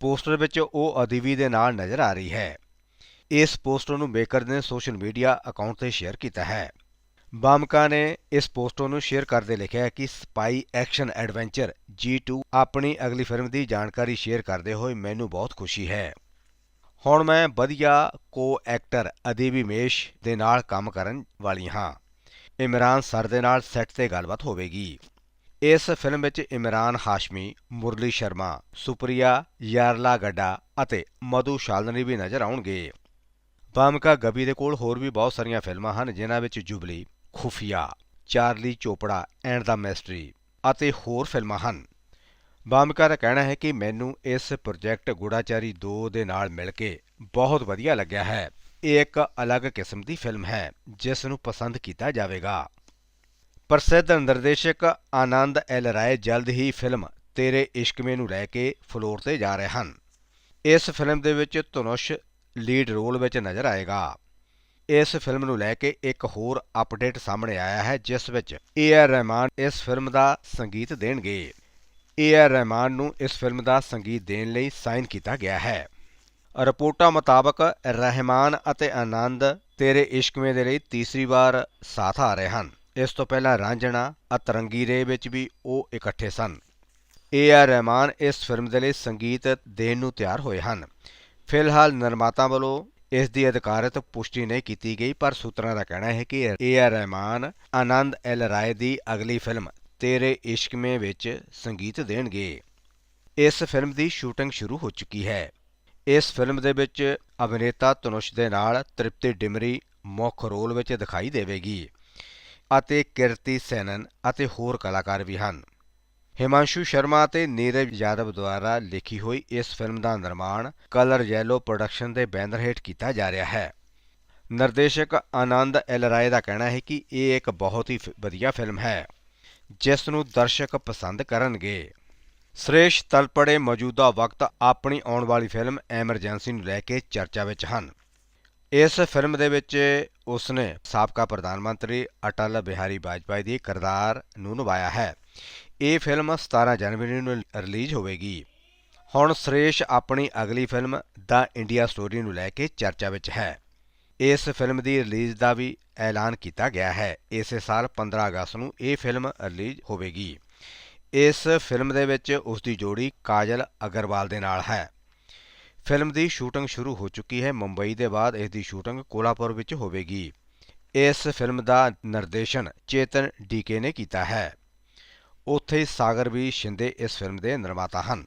ਪੋਸਟਰ ਵਿੱਚ ਉਹ ਅਦਿਵੀ ਦੇ ਨਾਲ ਨਜ਼ਰ ਆ ਰਹੀ ਹੈ। ਇਸ ਪੋਸਟਰ ਨੂੰ ਮੇਕਰ ਨੇ ਸੋਸ਼ਲ ਮੀਡੀਆ ਅਕਾਊਂਟ ਤੇ ਸ਼ੇਅਰ ਕੀਤਾ ਹੈ। ਬਾਮਕਾ ਨੇ ਇਸ ਪੋਸਟ ਨੂੰ ਸ਼ੇਅਰ ਕਰਦੇ ਲਿਖਿਆ ਹੈ ਕਿ ਸਪਾਈ ਐਕਸ਼ਨ ਐਡਵੈਂਚਰ G2 ਆਪਣੀ ਅਗਲੀ ਫਿਲਮ ਦੀ ਜਾਣਕਾਰੀ ਸ਼ੇਅਰ ਕਰਦੇ ਹੋਏ ਮੈਨੂੰ ਬਹੁਤ ਖੁਸ਼ੀ ਹੈ। ਹੁਣ ਮੈਂ ਵਧੀਆ ਕੋ ਐਕਟਰ ਅਦੀਬੀ ਮੇਸ਼ ਦੇ ਨਾਲ ਕੰਮ ਕਰਨ ਵਾਲੀ ਹਾਂ। ਇਮਰਾਨ ਸਰ ਦੇ ਨਾਲ ਸੈੱਟ ਤੇ ਗੱਲਬਾਤ ਹੋਵੇਗੀ। ਇਸ ਫਿਲਮ ਵਿੱਚ ਇਮਰਾਨ ਹਾਸ਼ਮੀ, ਮੁਰਲੀ ਸ਼ਰਮਾ, ਸੁਪਰੀਆ, ਯਾਰਲਾ ਗੱਡਾ ਅਤੇ ਮਧੂ ਸ਼ਾਲਨੀ ਵੀ ਨਜ਼ਰ ਆਉਣਗੇ। ਬਾਮਕਾ ਗਬੀ ਦੇ ਕੋਲ ਹੋਰ ਵੀ ਬਹੁਤ ਸਾਰੀਆਂ ਫਿਲਮਾਂ ਹਨ, ਜਿਨ੍ਹਾਂ ਵਿੱਚ Jubilee Khufiya, Charlie Chopra and the mystery ਅਤੇ ਹੋਰ ਫਿਲਮਾਂ ਹਨ। ਬਾਮਕਾ ਦਾ ਕਹਿਣਾ ਹੈ ਕਿ ਮੈਨੂੰ ਇਸ ਪ੍ਰੋਜੈਕਟ ਗੁੜਾਚਾਰੀ 2 ਦੇ ਨਾਲ ਮਿਲ ਕੇ ਬਹੁਤ ਵਧੀਆ ਲੱਗਿਆ ਹੈ। ਇਹ ਇੱਕ ਅਲੱਗ ਕਿਸਮ ਦੀ ਫਿਲਮ ਹੈ, ਜਿਸ ਨੂੰ ਪਸੰਦ ਕੀਤਾ ਜਾਵੇਗਾ। ਪ੍ਰਸਿੱਧ ਨਿਰਦੇਸ਼ਕ ਆਨੰਦ ਐਲ ਰਾਏ ਜਲਦ ਹੀ ਫਿਲਮ ਤੇਰੇ ਇਸ਼ਕ ਮੇ ਨੂੰ ਲੈ ਕੇ ਫਲੋਰ ਤੇ ਜਾ ਰਹੇ ਹਨ। ਇਸ ਫਿਲਮ ਦੇ ਵਿੱਚ ਧਨੁਸ਼ ਲੀਡ ਰੋਲ ਵਿੱਚ ਨਜ਼ਰ ਆਏਗਾ। ਇਸ ਫਿਲਮ ਨੂੰ ਲੈ ਕੇ ਇੱਕ ਹੋਰ ਅਪਡੇਟ ਸਾਹਮਣੇ ਆਇਆ ਹੈ, ਜਿਸ ਵਿੱਚ ਏ ਆਰ ਰਹਿਮਾਨ ਇਸ ਫਿਲਮ ਦਾ ਸੰਗੀਤ ਦੇਣਗੇ। ਏ ਆਰ ਰਹਿਮਾਨ ਨੂੰ ਇਸ ਫਿਲਮ ਦਾ ਸੰਗੀਤ ਦੇਣ ਲਈ ਸਾਈਨ ਕੀਤਾ ਗਿਆ ਹੈ। ਰਿਪੋਰਟਾਂ ਮੁਤਾਬਕ ਰਹਿਮਾਨ ਅਤੇ ਆਨੰਦ ਤੇਰੇ ਇਸ਼ਕਵੇਂ ਦੇ ਲਈ ਤੀਸਰੀ ਵਾਰ ਸਾਥ ਆ ਰਹੇ ਹਨ। ਇਸ ਤੋਂ ਪਹਿਲਾਂ ਰਾਂਝਣਾ ਅਤਰੰਗੀ ਰੇ ਵਿੱਚ ਵੀ ਉਹ ਇਕੱਠੇ ਸਨ। ਏ ਆਰ ਰਹਿਮਾਨ ਇਸ ਫਿਲਮ ਦੇ ਲਈ ਸੰਗੀਤ ਦੇਣ ਨੂੰ ਤਿਆਰ ਹੋਏ ਹਨ। ਫਿਲਹਾਲ ਨਿਰਮਾਤਾ ਵੱਲੋਂ ਇਸ ਦੀ ਅਧਿਕਾਰਤ ਪੁਸ਼ਟੀ ਨਹੀਂ ਕੀਤੀ ਗਈ, ਪਰ ਸੂਤਰਾਂ ਦਾ ਕਹਿਣਾ ਹੈ ਕਿ A R Rahman, Anand L Rai ਦੀ ਅਗਲੀ ਫਿਲਮ, ਤੇਰੇ ਇਸ਼ਕ ਮੇ ਵਿੱਚ ਸੰਗੀਤ ਦੇਣਗੇ। ਇਸ ਫਿਲਮ ਦੀ ਸ਼ੂਟਿੰਗ ਸ਼ੁਰੂ ਹੋ ਚੁੱਕੀ ਹੈ। ਇਸ ਫਿਲਮ ਦੇ ਵਿੱਚ ਅਭਿਨੇਤਾ ਤਨੁਸ਼ ਦੇ ਨਾਲ ਤ੍ਰਿਪਤੀ ਡਿਮਰੀ ਮੁੱਖ ਰੋਲ ਵਿੱਚ ਦਿਖਾਈ ਦੇਵੇਗੀ ਅਤੇ ਕਿਰਤੀ ਸੈਨਨ ਅਤੇ ਹੋਰ ਕਲਾਕਾਰ ਵੀ ਹਨ। ਹਿਮਾਂਸ਼ੂ ਸ਼ਰਮਾ ਅਤੇ ਨੀਰਜ ਯਾਦਵ ਦੁਆਰਾ ਲਿਖੀ ਹੋਈ ਇਸ ਫਿਲਮ ਦਾ ਨਿਰਮਾਣ ਕਲਰ ਯੈਲੋ ਪ੍ਰੋਡਕਸ਼ਨ ਦੇ ਬੈਨਰ ਹੇਠ ਕੀਤਾ ਜਾ ਰਿਹਾ ਹੈ। ਨਿਰਦੇਸ਼ਕ ਆਨੰਦ ਐਲ ਰਾਏ ਦਾ ਕਹਿਣਾ ਹੈ ਕਿ ਇਹ ਇੱਕ ਬਹੁਤ ਹੀ ਵਧੀਆ ਫਿਲਮ ਹੈ, ਜਿਸ ਨੂੰ ਦਰਸ਼ਕ ਪਸੰਦ ਕਰਨਗੇ। ਸ੍ਰੇਸ਼ ਤਲਪੜੇ ਮੌਜੂਦਾ ਵਕਤ ਆਪਣੀ ਆਉਣ ਵਾਲੀ ਫਿਲਮ ਐਮਰਜੈਂਸੀ ਨੂੰ ਲੈ ਕੇ ਚਰਚਾ ਵਿੱਚ ਹਨ। ਇਸ ਫਿਲਮ ਦੇ ਵਿੱਚ ਉਸਨੇ ਸਾਬਕਾ ਪ੍ਰਧਾਨ ਮੰਤਰੀ ਅਟਲ ਬਿਹਾਰੀ ਵਾਜਪਾਈ ਦੀ ਕਿਰਦਾਰ ਨੂੰ ਨਿਭਾਇਆ ਹੈ। ਇਹ ਫਿਲਮ 17 ਜਨਵਰੀ ਨੂੰ ਰਿਲੀਜ਼ ਹੋਵੇਗੀ। ਹੁਣ ਸੁਰੇਸ਼ ਆਪਣੀ ਅਗਲੀ ਫਿਲਮ ਦਾ ਇੰਡੀਆ ਸਟੋਰੀ ਨੂੰ ਲੈ ਕੇ ਚਰਚਾ ਵਿੱਚ ਹੈ। ਇਸ ਫਿਲਮ ਦੀ ਰਿਲੀਜ਼ ਦਾ ਵੀ ਐਲਾਨ ਕੀਤਾ ਗਿਆ ਹੈ। ਇਸੇ ਸਾਲ 15 ਅਗਸਤ ਨੂੰ ਇਹ ਫਿਲਮ ਰਿਲੀਜ਼ ਹੋਵੇਗੀ। ਇਸ ਫਿਲਮ ਦੇ ਵਿੱਚ ਉਸ ਦੀ ਜੋੜੀ ਕਾਜਲ ਅਗਰਵਾਲ ਦੇ ਨਾਲ ਹੈ। ਫਿਲਮ ਦੀ ਸ਼ੂਟਿੰਗ ਸ਼ੁਰੂ ਹੋ ਚੁੱਕੀ ਹੈ। ਮੁੰਬਈ ਦੇ ਬਾਅਦ ਇਸ ਦੀ ਸ਼ੂਟਿੰਗ ਕੋਲਾਪੁਰ ਵਿੱਚ ਹੋਵੇਗੀ। ਇਸ ਫਿਲਮ ਦਾ ਨਿਰਦੇਸ਼ਨ ਚੇਤਨ ਡੀਕੇ ਨੇ ਕੀਤਾ ਹੈ। ਉੱਥੇ ਹੀ ਸਾਗਰ ਵੀ ਸ਼ਿੰਦੇ ਇਸ ਫਿਲਮ ਦੇ ਨਿਰਮਾਤਾ ਹਨ।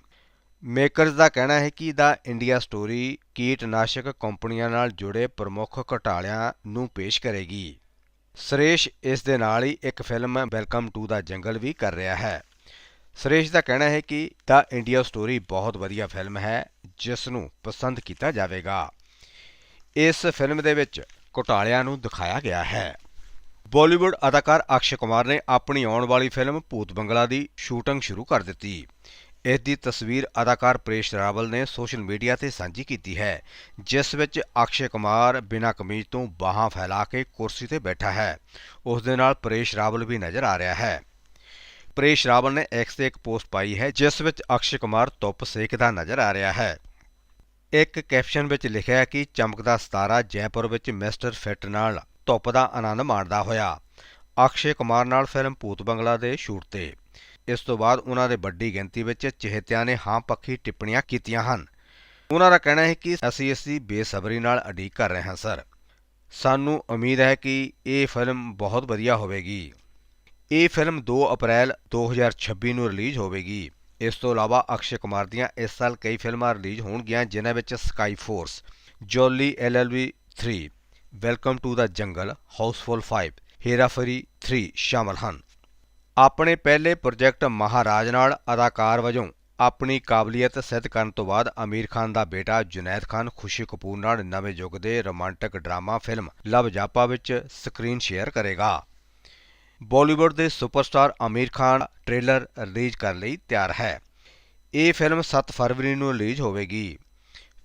ਮੇਕਰਜ਼ ਦਾ ਕਹਿਣਾ ਹੈ ਕਿ ਦਾ ਇੰਡੀਆ ਸਟੋਰੀ ਕੀਟਨਾਸ਼ਕ ਕੰਪਨੀਆਂ ਨਾਲ ਜੁੜੇ ਪ੍ਰਮੁੱਖ ਘਟਾਲਿਆਂ ਨੂੰ ਪੇਸ਼ ਕਰੇਗੀ। ਸੁਰੇਸ਼ ਇਸ ਦੇ ਨਾਲ ਹੀ ਇੱਕ ਫਿਲਮ, ਵੈਲਕਮ ਟੂ ਦਾ ਜੰਗਲ, ਵੀ ਕਰ ਰਿਹਾ ਹੈ। ਸੁਰੇਸ਼ ਦਾ ਕਹਿਣਾ ਹੈ ਕਿ ਦਾ ਇੰਡੀਆ ਸਟੋਰੀ ਬਹੁਤ ਵਧੀਆ ਫਿਲਮ ਹੈ, ਜਿਸ ਨੂੰ ਪਸੰਦ ਕੀਤਾ ਜਾਵੇਗਾ। ਇਸ ਫਿਲਮ ਦੇ ਵਿੱਚ ਘੁਟਾਲਿਆਂ ਨੂੰ ਦਿਖਾਇਆ ਗਿਆ ਹੈ। ਬਾਲੀਵੁੱਡ ਅਦਾਕਾਰ ਅਕਸ਼ੇ ਕੁਮਾਰ ਨੇ ਆਪਣੀ ਆਉਣ ਵਾਲੀ ਫਿਲਮ ਭੂਤ ਬੰਗਲਾ ਦੀ ਸ਼ੂਟਿੰਗ ਸ਼ੁਰੂ ਕਰ ਦਿੱਤੀ। ਇਸ ਦੀ ਤਸਵੀਰ ਅਦਾਕਾਰ ਪ੍ਰੇਸ਼ ਰਾਵਲ ਨੇ ਸੋਸ਼ਲ ਮੀਡੀਆ ਤੇ ਸਾਂਝੀ ਕੀਤੀ ਹੈ, ਜਿਸ ਵਿੱਚ ਅਕਸ਼ੇ ਕੁਮਾਰ ਬਿਨਾਂ ਕਮੀਜ਼ ਤੋਂ ਬਾਹਾਂ ਫੈਲਾ ਕੇ ਕੁਰਸੀ ਤੇ ਬੈਠਾ ਹੈ। ਉਸ ਦੇ ਨਾਲ ਪ੍ਰੇਸ਼ ਰਾਵਲ ਵੀ ਨਜ਼ਰ ਆ ਰਿਹਾ ਹੈ। ਪ੍ਰੇਸ਼ ਰਾਵਲ ਨੇ ਐਕਸ ਤੇ ਇੱਕ ਪੋਸਟ ਪਾਈ ਹੈ, ਜਿਸ ਵਿੱਚ ਅਕਸ਼ੇ ਕੁਮਾਰ ਧੁੱਪ ਸੇਕਦਾ ਨਜ਼ਰ ਆ ਰਿਹਾ ਹੈ। ਇੱਕ ਕੈਪਸ਼ਨ ਵਿੱਚ ਲਿਖਿਆ ਕਿ ਚਮਕਦਾ ਸਤਾਰਾ ਜੈਪੁਰ ਵਿੱਚ ਮਿਸਟਰ ਫਿੱਟ ਨਾਲ ਧੁੱਪ ਦਾ ਆਨੰਦ ਮਾਣਦਾ ਹੋਇਆ। ਅਕਸ਼ੇ ਕੁਮਾਰ ਨਾਲ ਫਿਲਮ ਭੂਤ ਬੰਗਲਾ ਦੇ ਸ਼ੂਟ ਤੇ। ਇਸ ਤੋਂ ਬਾਅਦ ਉਹਨਾਂ ਦੇ ਵੱਡੀ ਗਿਣਤੀ ਵਿੱਚ ਚਹੇਤਿਆਂ ਨੇ ਹਾਂ ਪੱਖੀ ਟਿੱਪਣੀਆਂ ਕੀਤੀਆਂ ਹਨ। ਉਹਨਾਂ ਦਾ ਕਹਿਣਾ ਹੈ ਕਿ ਅਸੀਂ ਇਸ ਦੀ ਬੇਸਬਰੀ ਨਾਲ ਉਡੀਕ ਕਰ ਰਹੇ ਹਾਂ, ਸਰ। ਸਾਨੂੰ ਉਮੀਦ ਹੈ ਕਿ ਇਹ ਫਿਲਮ ਬਹੁਤ ਵਧੀਆ ਹੋਵੇਗੀ। ਇਹ ਫਿਲਮ 2 ਅਪ੍ਰੈਲ 2026 ਨੂੰ ਰਿਲੀਜ਼ ਹੋਵੇਗੀ। ਇਸ ਤੋਂ ਇਲਾਵਾ ਅਕਸ਼ੇ ਕੁਮਾਰ ਦੀਆਂ ਇਸ ਸਾਲ ਕਈ ਫਿਲਮਾਂ ਰਿਲੀਜ਼ ਹੋਣਗੀਆਂ, ਜਿਨ੍ਹਾਂ ਵਿੱਚ sky force Jolly LLB 3 welcome to the jungle housefull 5 ਹੇਰਾਫਰੀ 3 ਸ਼ਾਮਲ ਹਨ ਆਪਣੇ ਪਹਿਲੇ ਪ੍ਰੋਜੈਕਟ ਮਹਾਰਾਜ ਨਾਲ ਅਦਾਕਾਰ ਵਜੋਂ ਆਪਣੀ ਕਾਬਲੀਅਤ ਸਿੱਧ ਕਰਨ ਤੋਂ ਬਾਅਦ ਅਮੀਰ ਖਾਨ ਦਾ ਬੇਟਾ ਜੁਨੈਦ ਖਾਨ ਖੁਸ਼ੀ ਕਪੂਰ ਨਾਲ ਨਵੇਂ ਯੁੱਗ ਦੇ ਰੋਮਾਂਟਿਕ ਡਰਾਮਾ, ਫਿਲਮ ਲਵ ਜਾਪਾ ਵਿੱਚ ਸਕਰੀਨ ਸ਼ੇਅਰ ਕਰੇਗਾ। ਬਾਲੀਵੁੱਡ ਦੇ superstar Aamir Khan trailer release ਕਰਨ ਲਈ ਤਿਆਰ ਹੈ। ਇਹ ਫਿਲਮ 7 ਫਰਵਰੀ ਨੂੰ ਰਿਲੀਜ਼ ਹੋਵੇਗੀ।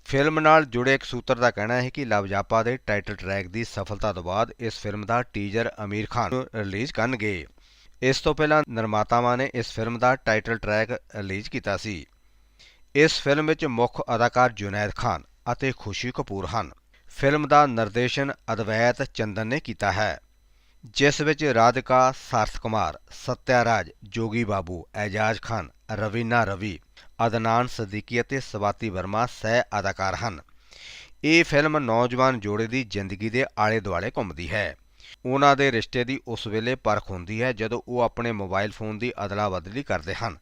ਫਿਲਮ ਨਾਲ ਜੁੜੇ ਇੱਕ ਸੂਤਰ ਦਾ ਕਹਿਣਾ ਹੈ ਕਿ ਲਵ ਜਾਪਾ ਦੇ ਟਾਈਟਲ ਟਰੈਕ ਦੀ ਸਫਲਤਾ ਤੋਂ ਬਾਅਦ ਇਸ ਫਿਲਮ ਦਾ ਟੀਜ਼ਰ ਅਮੀਰ ਖਾਨ ਨੂੰ ਰਿਲੀਜ਼ ਕਰਨਗੇ। ਇਸ ਤੋਂ ਪਹਿਲਾਂ ਨਿਰਮਾਤਾਵਾਂ ਨੇ ਇਸ ਫਿਲਮ ਦਾ ਟਾਈਟਲ ਟਰੈਕ ਰਿਲੀਜ਼ ਕੀਤਾ ਸੀ। ਇਸ ਫਿਲਮ ਵਿੱਚ ਮੁੱਖ ਅਦਾਕਾਰ ਜੁਨੈਦ ਖਾਨ ਅਤੇ ਖੁਸ਼ੀ ਕਪੂਰ ਹਨ। ਫਿਲਮ ਦਾ ਨਿਰਦੇਸ਼ਨ ਅਦਵੈਤ ਚੰਦਨ ਨੇ ਕੀਤਾ ਹੈ, ਜਿਸ ਵਿੱਚ ਰਾਧਿਕਾ, ਸਾਰਥ ਕੁਮਾਰ ਸਤਿਆ ਰਾਜ ਜੋਗੀ ਬਾਬੂ, ਐਜਾਜ਼ ਖਾਨ, ਰਵੀਨਾ ਰਵੀ ਅਦਨਾਨ ਸਦੀਕੀ ਅਤੇ ਸਵਾਤੀ ਵਰਮਾ ਸਹਿ ਅਦਾਕਾਰ ਹਨ। ਇਹ ਫਿਲਮ ਨੌਜਵਾਨ ਜੋੜੇ ਦੀ ਜ਼ਿੰਦਗੀ ਦੇ ਆਲੇ ਦੁਆਲੇ ਘੁੰਮਦੀ ਹੈ। ਉਹਨਾਂ ਦੇ ਰਿਸ਼ਤੇ ਦੀ ਉਸ ਵੇਲੇ ਪਰਖ ਹੁੰਦੀ ਹੈ ਜਦੋਂ ਉਹ ਆਪਣੇ ਮੋਬਾਈਲ ਫੋਨ ਦੀ ਅਦਲਾ ਬਦਲੀ ਕਰਦੇ ਹਨ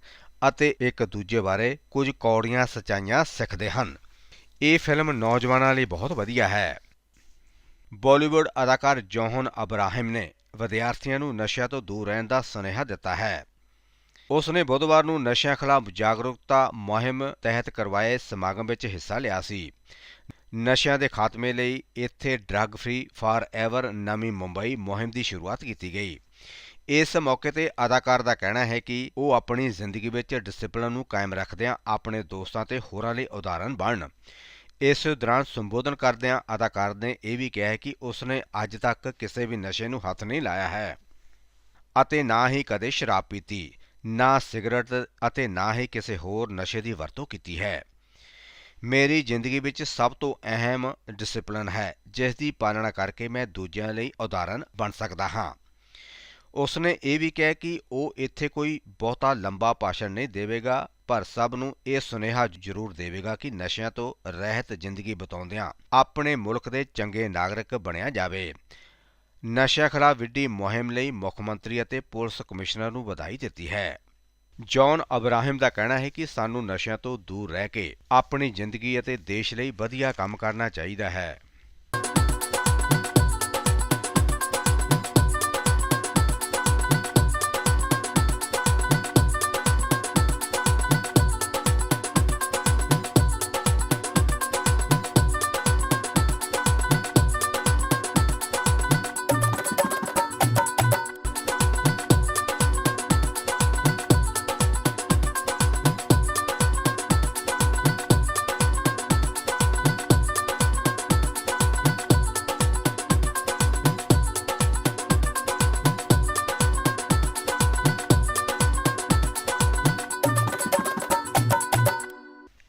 ਅਤੇ ਇੱਕ ਦੂਜੇ ਬਾਰੇ ਕੁਝ ਕੌੜੀਆਂ ਸਚਾਈਆਂ ਸਿੱਖਦੇ ਹਨ। ਇਹ ਫਿਲਮ ਨੌਜਵਾਨਾਂ ਲਈ ਬਹੁਤ ਵਧੀਆ ਹੈ। ਬਾਲੀਵੁੱਡ ਅਦਾਕਾਰ ਜੋਹਨ ਅਬਰਾਹਿਮ ਨੇ ਵਿਦਿਆਰਥੀਆਂ ਨੂੰ ਨਸ਼ਿਆਂ ਤੋਂ ਦੂਰ ਰਹਿਣ ਦਾ ਸੁਨੇਹਾ ਦਿੱਤਾ ਹੈ। ਉਸ ਨੇ ਬੁੱਧਵਾਰ ਨੂੰ ਨਸ਼ਿਆਂ ਖਿਲਾਫ ਜਾਗਰੂਕਤਾ ਮੁਹਿੰਮ ਤਹਿਤ ਕਰਵਾਏ ਸਮਾਗਮ ਵਿੱਚ ਹਿੱਸਾ ਲਿਆ ਸੀ। ਨਸ਼ਿਆਂ ਦੇ ਖਾਤਮੇ ਲਈ ਇੱਥੇ ਡਰੱਗ ਫ੍ਰੀ ਫਾਰ ਐਵਰ ਨਵੀਂ ਮੁੰਬਈ ਮੁਹਿੰਮ ਦੀ ਸ਼ੁਰੂਆਤ ਕੀਤੀ ਗਈ। ਇਸ ਮੌਕੇ ਤੇ ਅਦਾਕਾਰ ਦਾ ਕਹਿਣਾ ਹੈ ਕਿ ਉਹ ਆਪਣੀ ਜ਼ਿੰਦਗੀ ਵਿੱਚ ਡਿਸਪਲਿਨ ਨੂੰ ਕਾਇਮ ਰੱਖਦਿਆਂ ਆਪਣੇ ਦੋਸਤਾਂ ਤੇ ਹੋਰਾਂ ਲਈ ਉਦਾਹਰਨ ਬਣਨ। ਇਸ ਦੌਰਾਨ ਸੰਬੋਧਨ ਕਰਦਿਆਂ ਅਦਾਕਾਰ ਨੇ ਇਹ ਵੀ ਕਿਹਾ ਹੈ ਕਿ ਉਸਨੇ ਅੱਜ ਤੱਕ ਕਿਸੇ ਵੀ ਨਸ਼ੇ ਨੂੰ ਹੱਥ ਨਹੀਂ ਲਾਇਆ ਹੈ ਅਤੇ ਨਾ ਹੀ ਕਦੇ ਸ਼ਰਾਬ ਪੀਤੀ। ਨਾ ਸਿਗਰਟ ਅਤੇ ਨਾ ਹੀ ਕਿਸੇ ਹੋਰ ਨਸ਼ੇ ਦੀ ਵਰਤੋਂ ਕੀਤੀ ਹੈ। ਮੇਰੀ ਜ਼ਿੰਦਗੀ ਵਿੱਚ ਸਭ ਤੋਂ ਅਹਿਮ ਡਿਸਪਲਿਨ ਹੈ, ਜਿਸ ਦੀ ਪਾਲਣਾ ਕਰਕੇ ਮੈਂ ਦੂਜਿਆਂ ਲਈ ਉਦਾਹਰਨ ਬਣ ਸਕਦਾ ਹਾਂ। ਉਸਨੇ ਇਹ ਵੀ ਕਿਹਾ ਕਿ ਉਹ ਇੱਥੇ ਕੋਈ ਬਹੁਤਾ ਲੰਬਾ ਭਾਸ਼ਣ ਨਹੀਂ ਦੇਵੇਗਾ, ਪਰ ਸਭ ਨੂੰ ਇਹ ਸੁਨੇਹਾ ਜ਼ਰੂਰ ਦੇਵੇਗਾ ਕਿ ਨਸ਼ਿਆਂ ਤੋਂ ਰਹਿਤ ਜ਼ਿੰਦਗੀ ਬਿਤਾਉਂਦਿਆਂ ਆਪਣੇ ਮੁਲਕ ਦੇ ਚੰਗੇ ਨਾਗਰਿਕ ਬਣਿਆ ਜਾਵੇ। ਨਸ਼ਿਆਂ ਖਿਲਾਫ ਵਿੱਢੀ ਮੁਹਿੰਮ ਲਈ ਮੁੱਖ ਮੰਤਰੀ ਅਤੇ ਪੁਲਿਸ ਕਮਿਸ਼ਨਰ ਨੂੰ ਵਧਾਈ ਦਿੱਤੀ ਹੈ। ਜੌਨ ਅਬਰਾਹਿਮ ਦਾ ਕਹਿਣਾ ਹੈ ਕਿ ਸਾਨੂੰ ਨਸ਼ਿਆਂ ਤੋਂ ਦੂਰ ਰਹਿ ਕੇ ਆਪਣੀ ਜ਼ਿੰਦਗੀ ਅਤੇ ਦੇਸ਼ ਲਈ ਵਧੀਆ ਕੰਮ ਕਰਨਾ ਚਾਹੀਦਾ ਹੈ।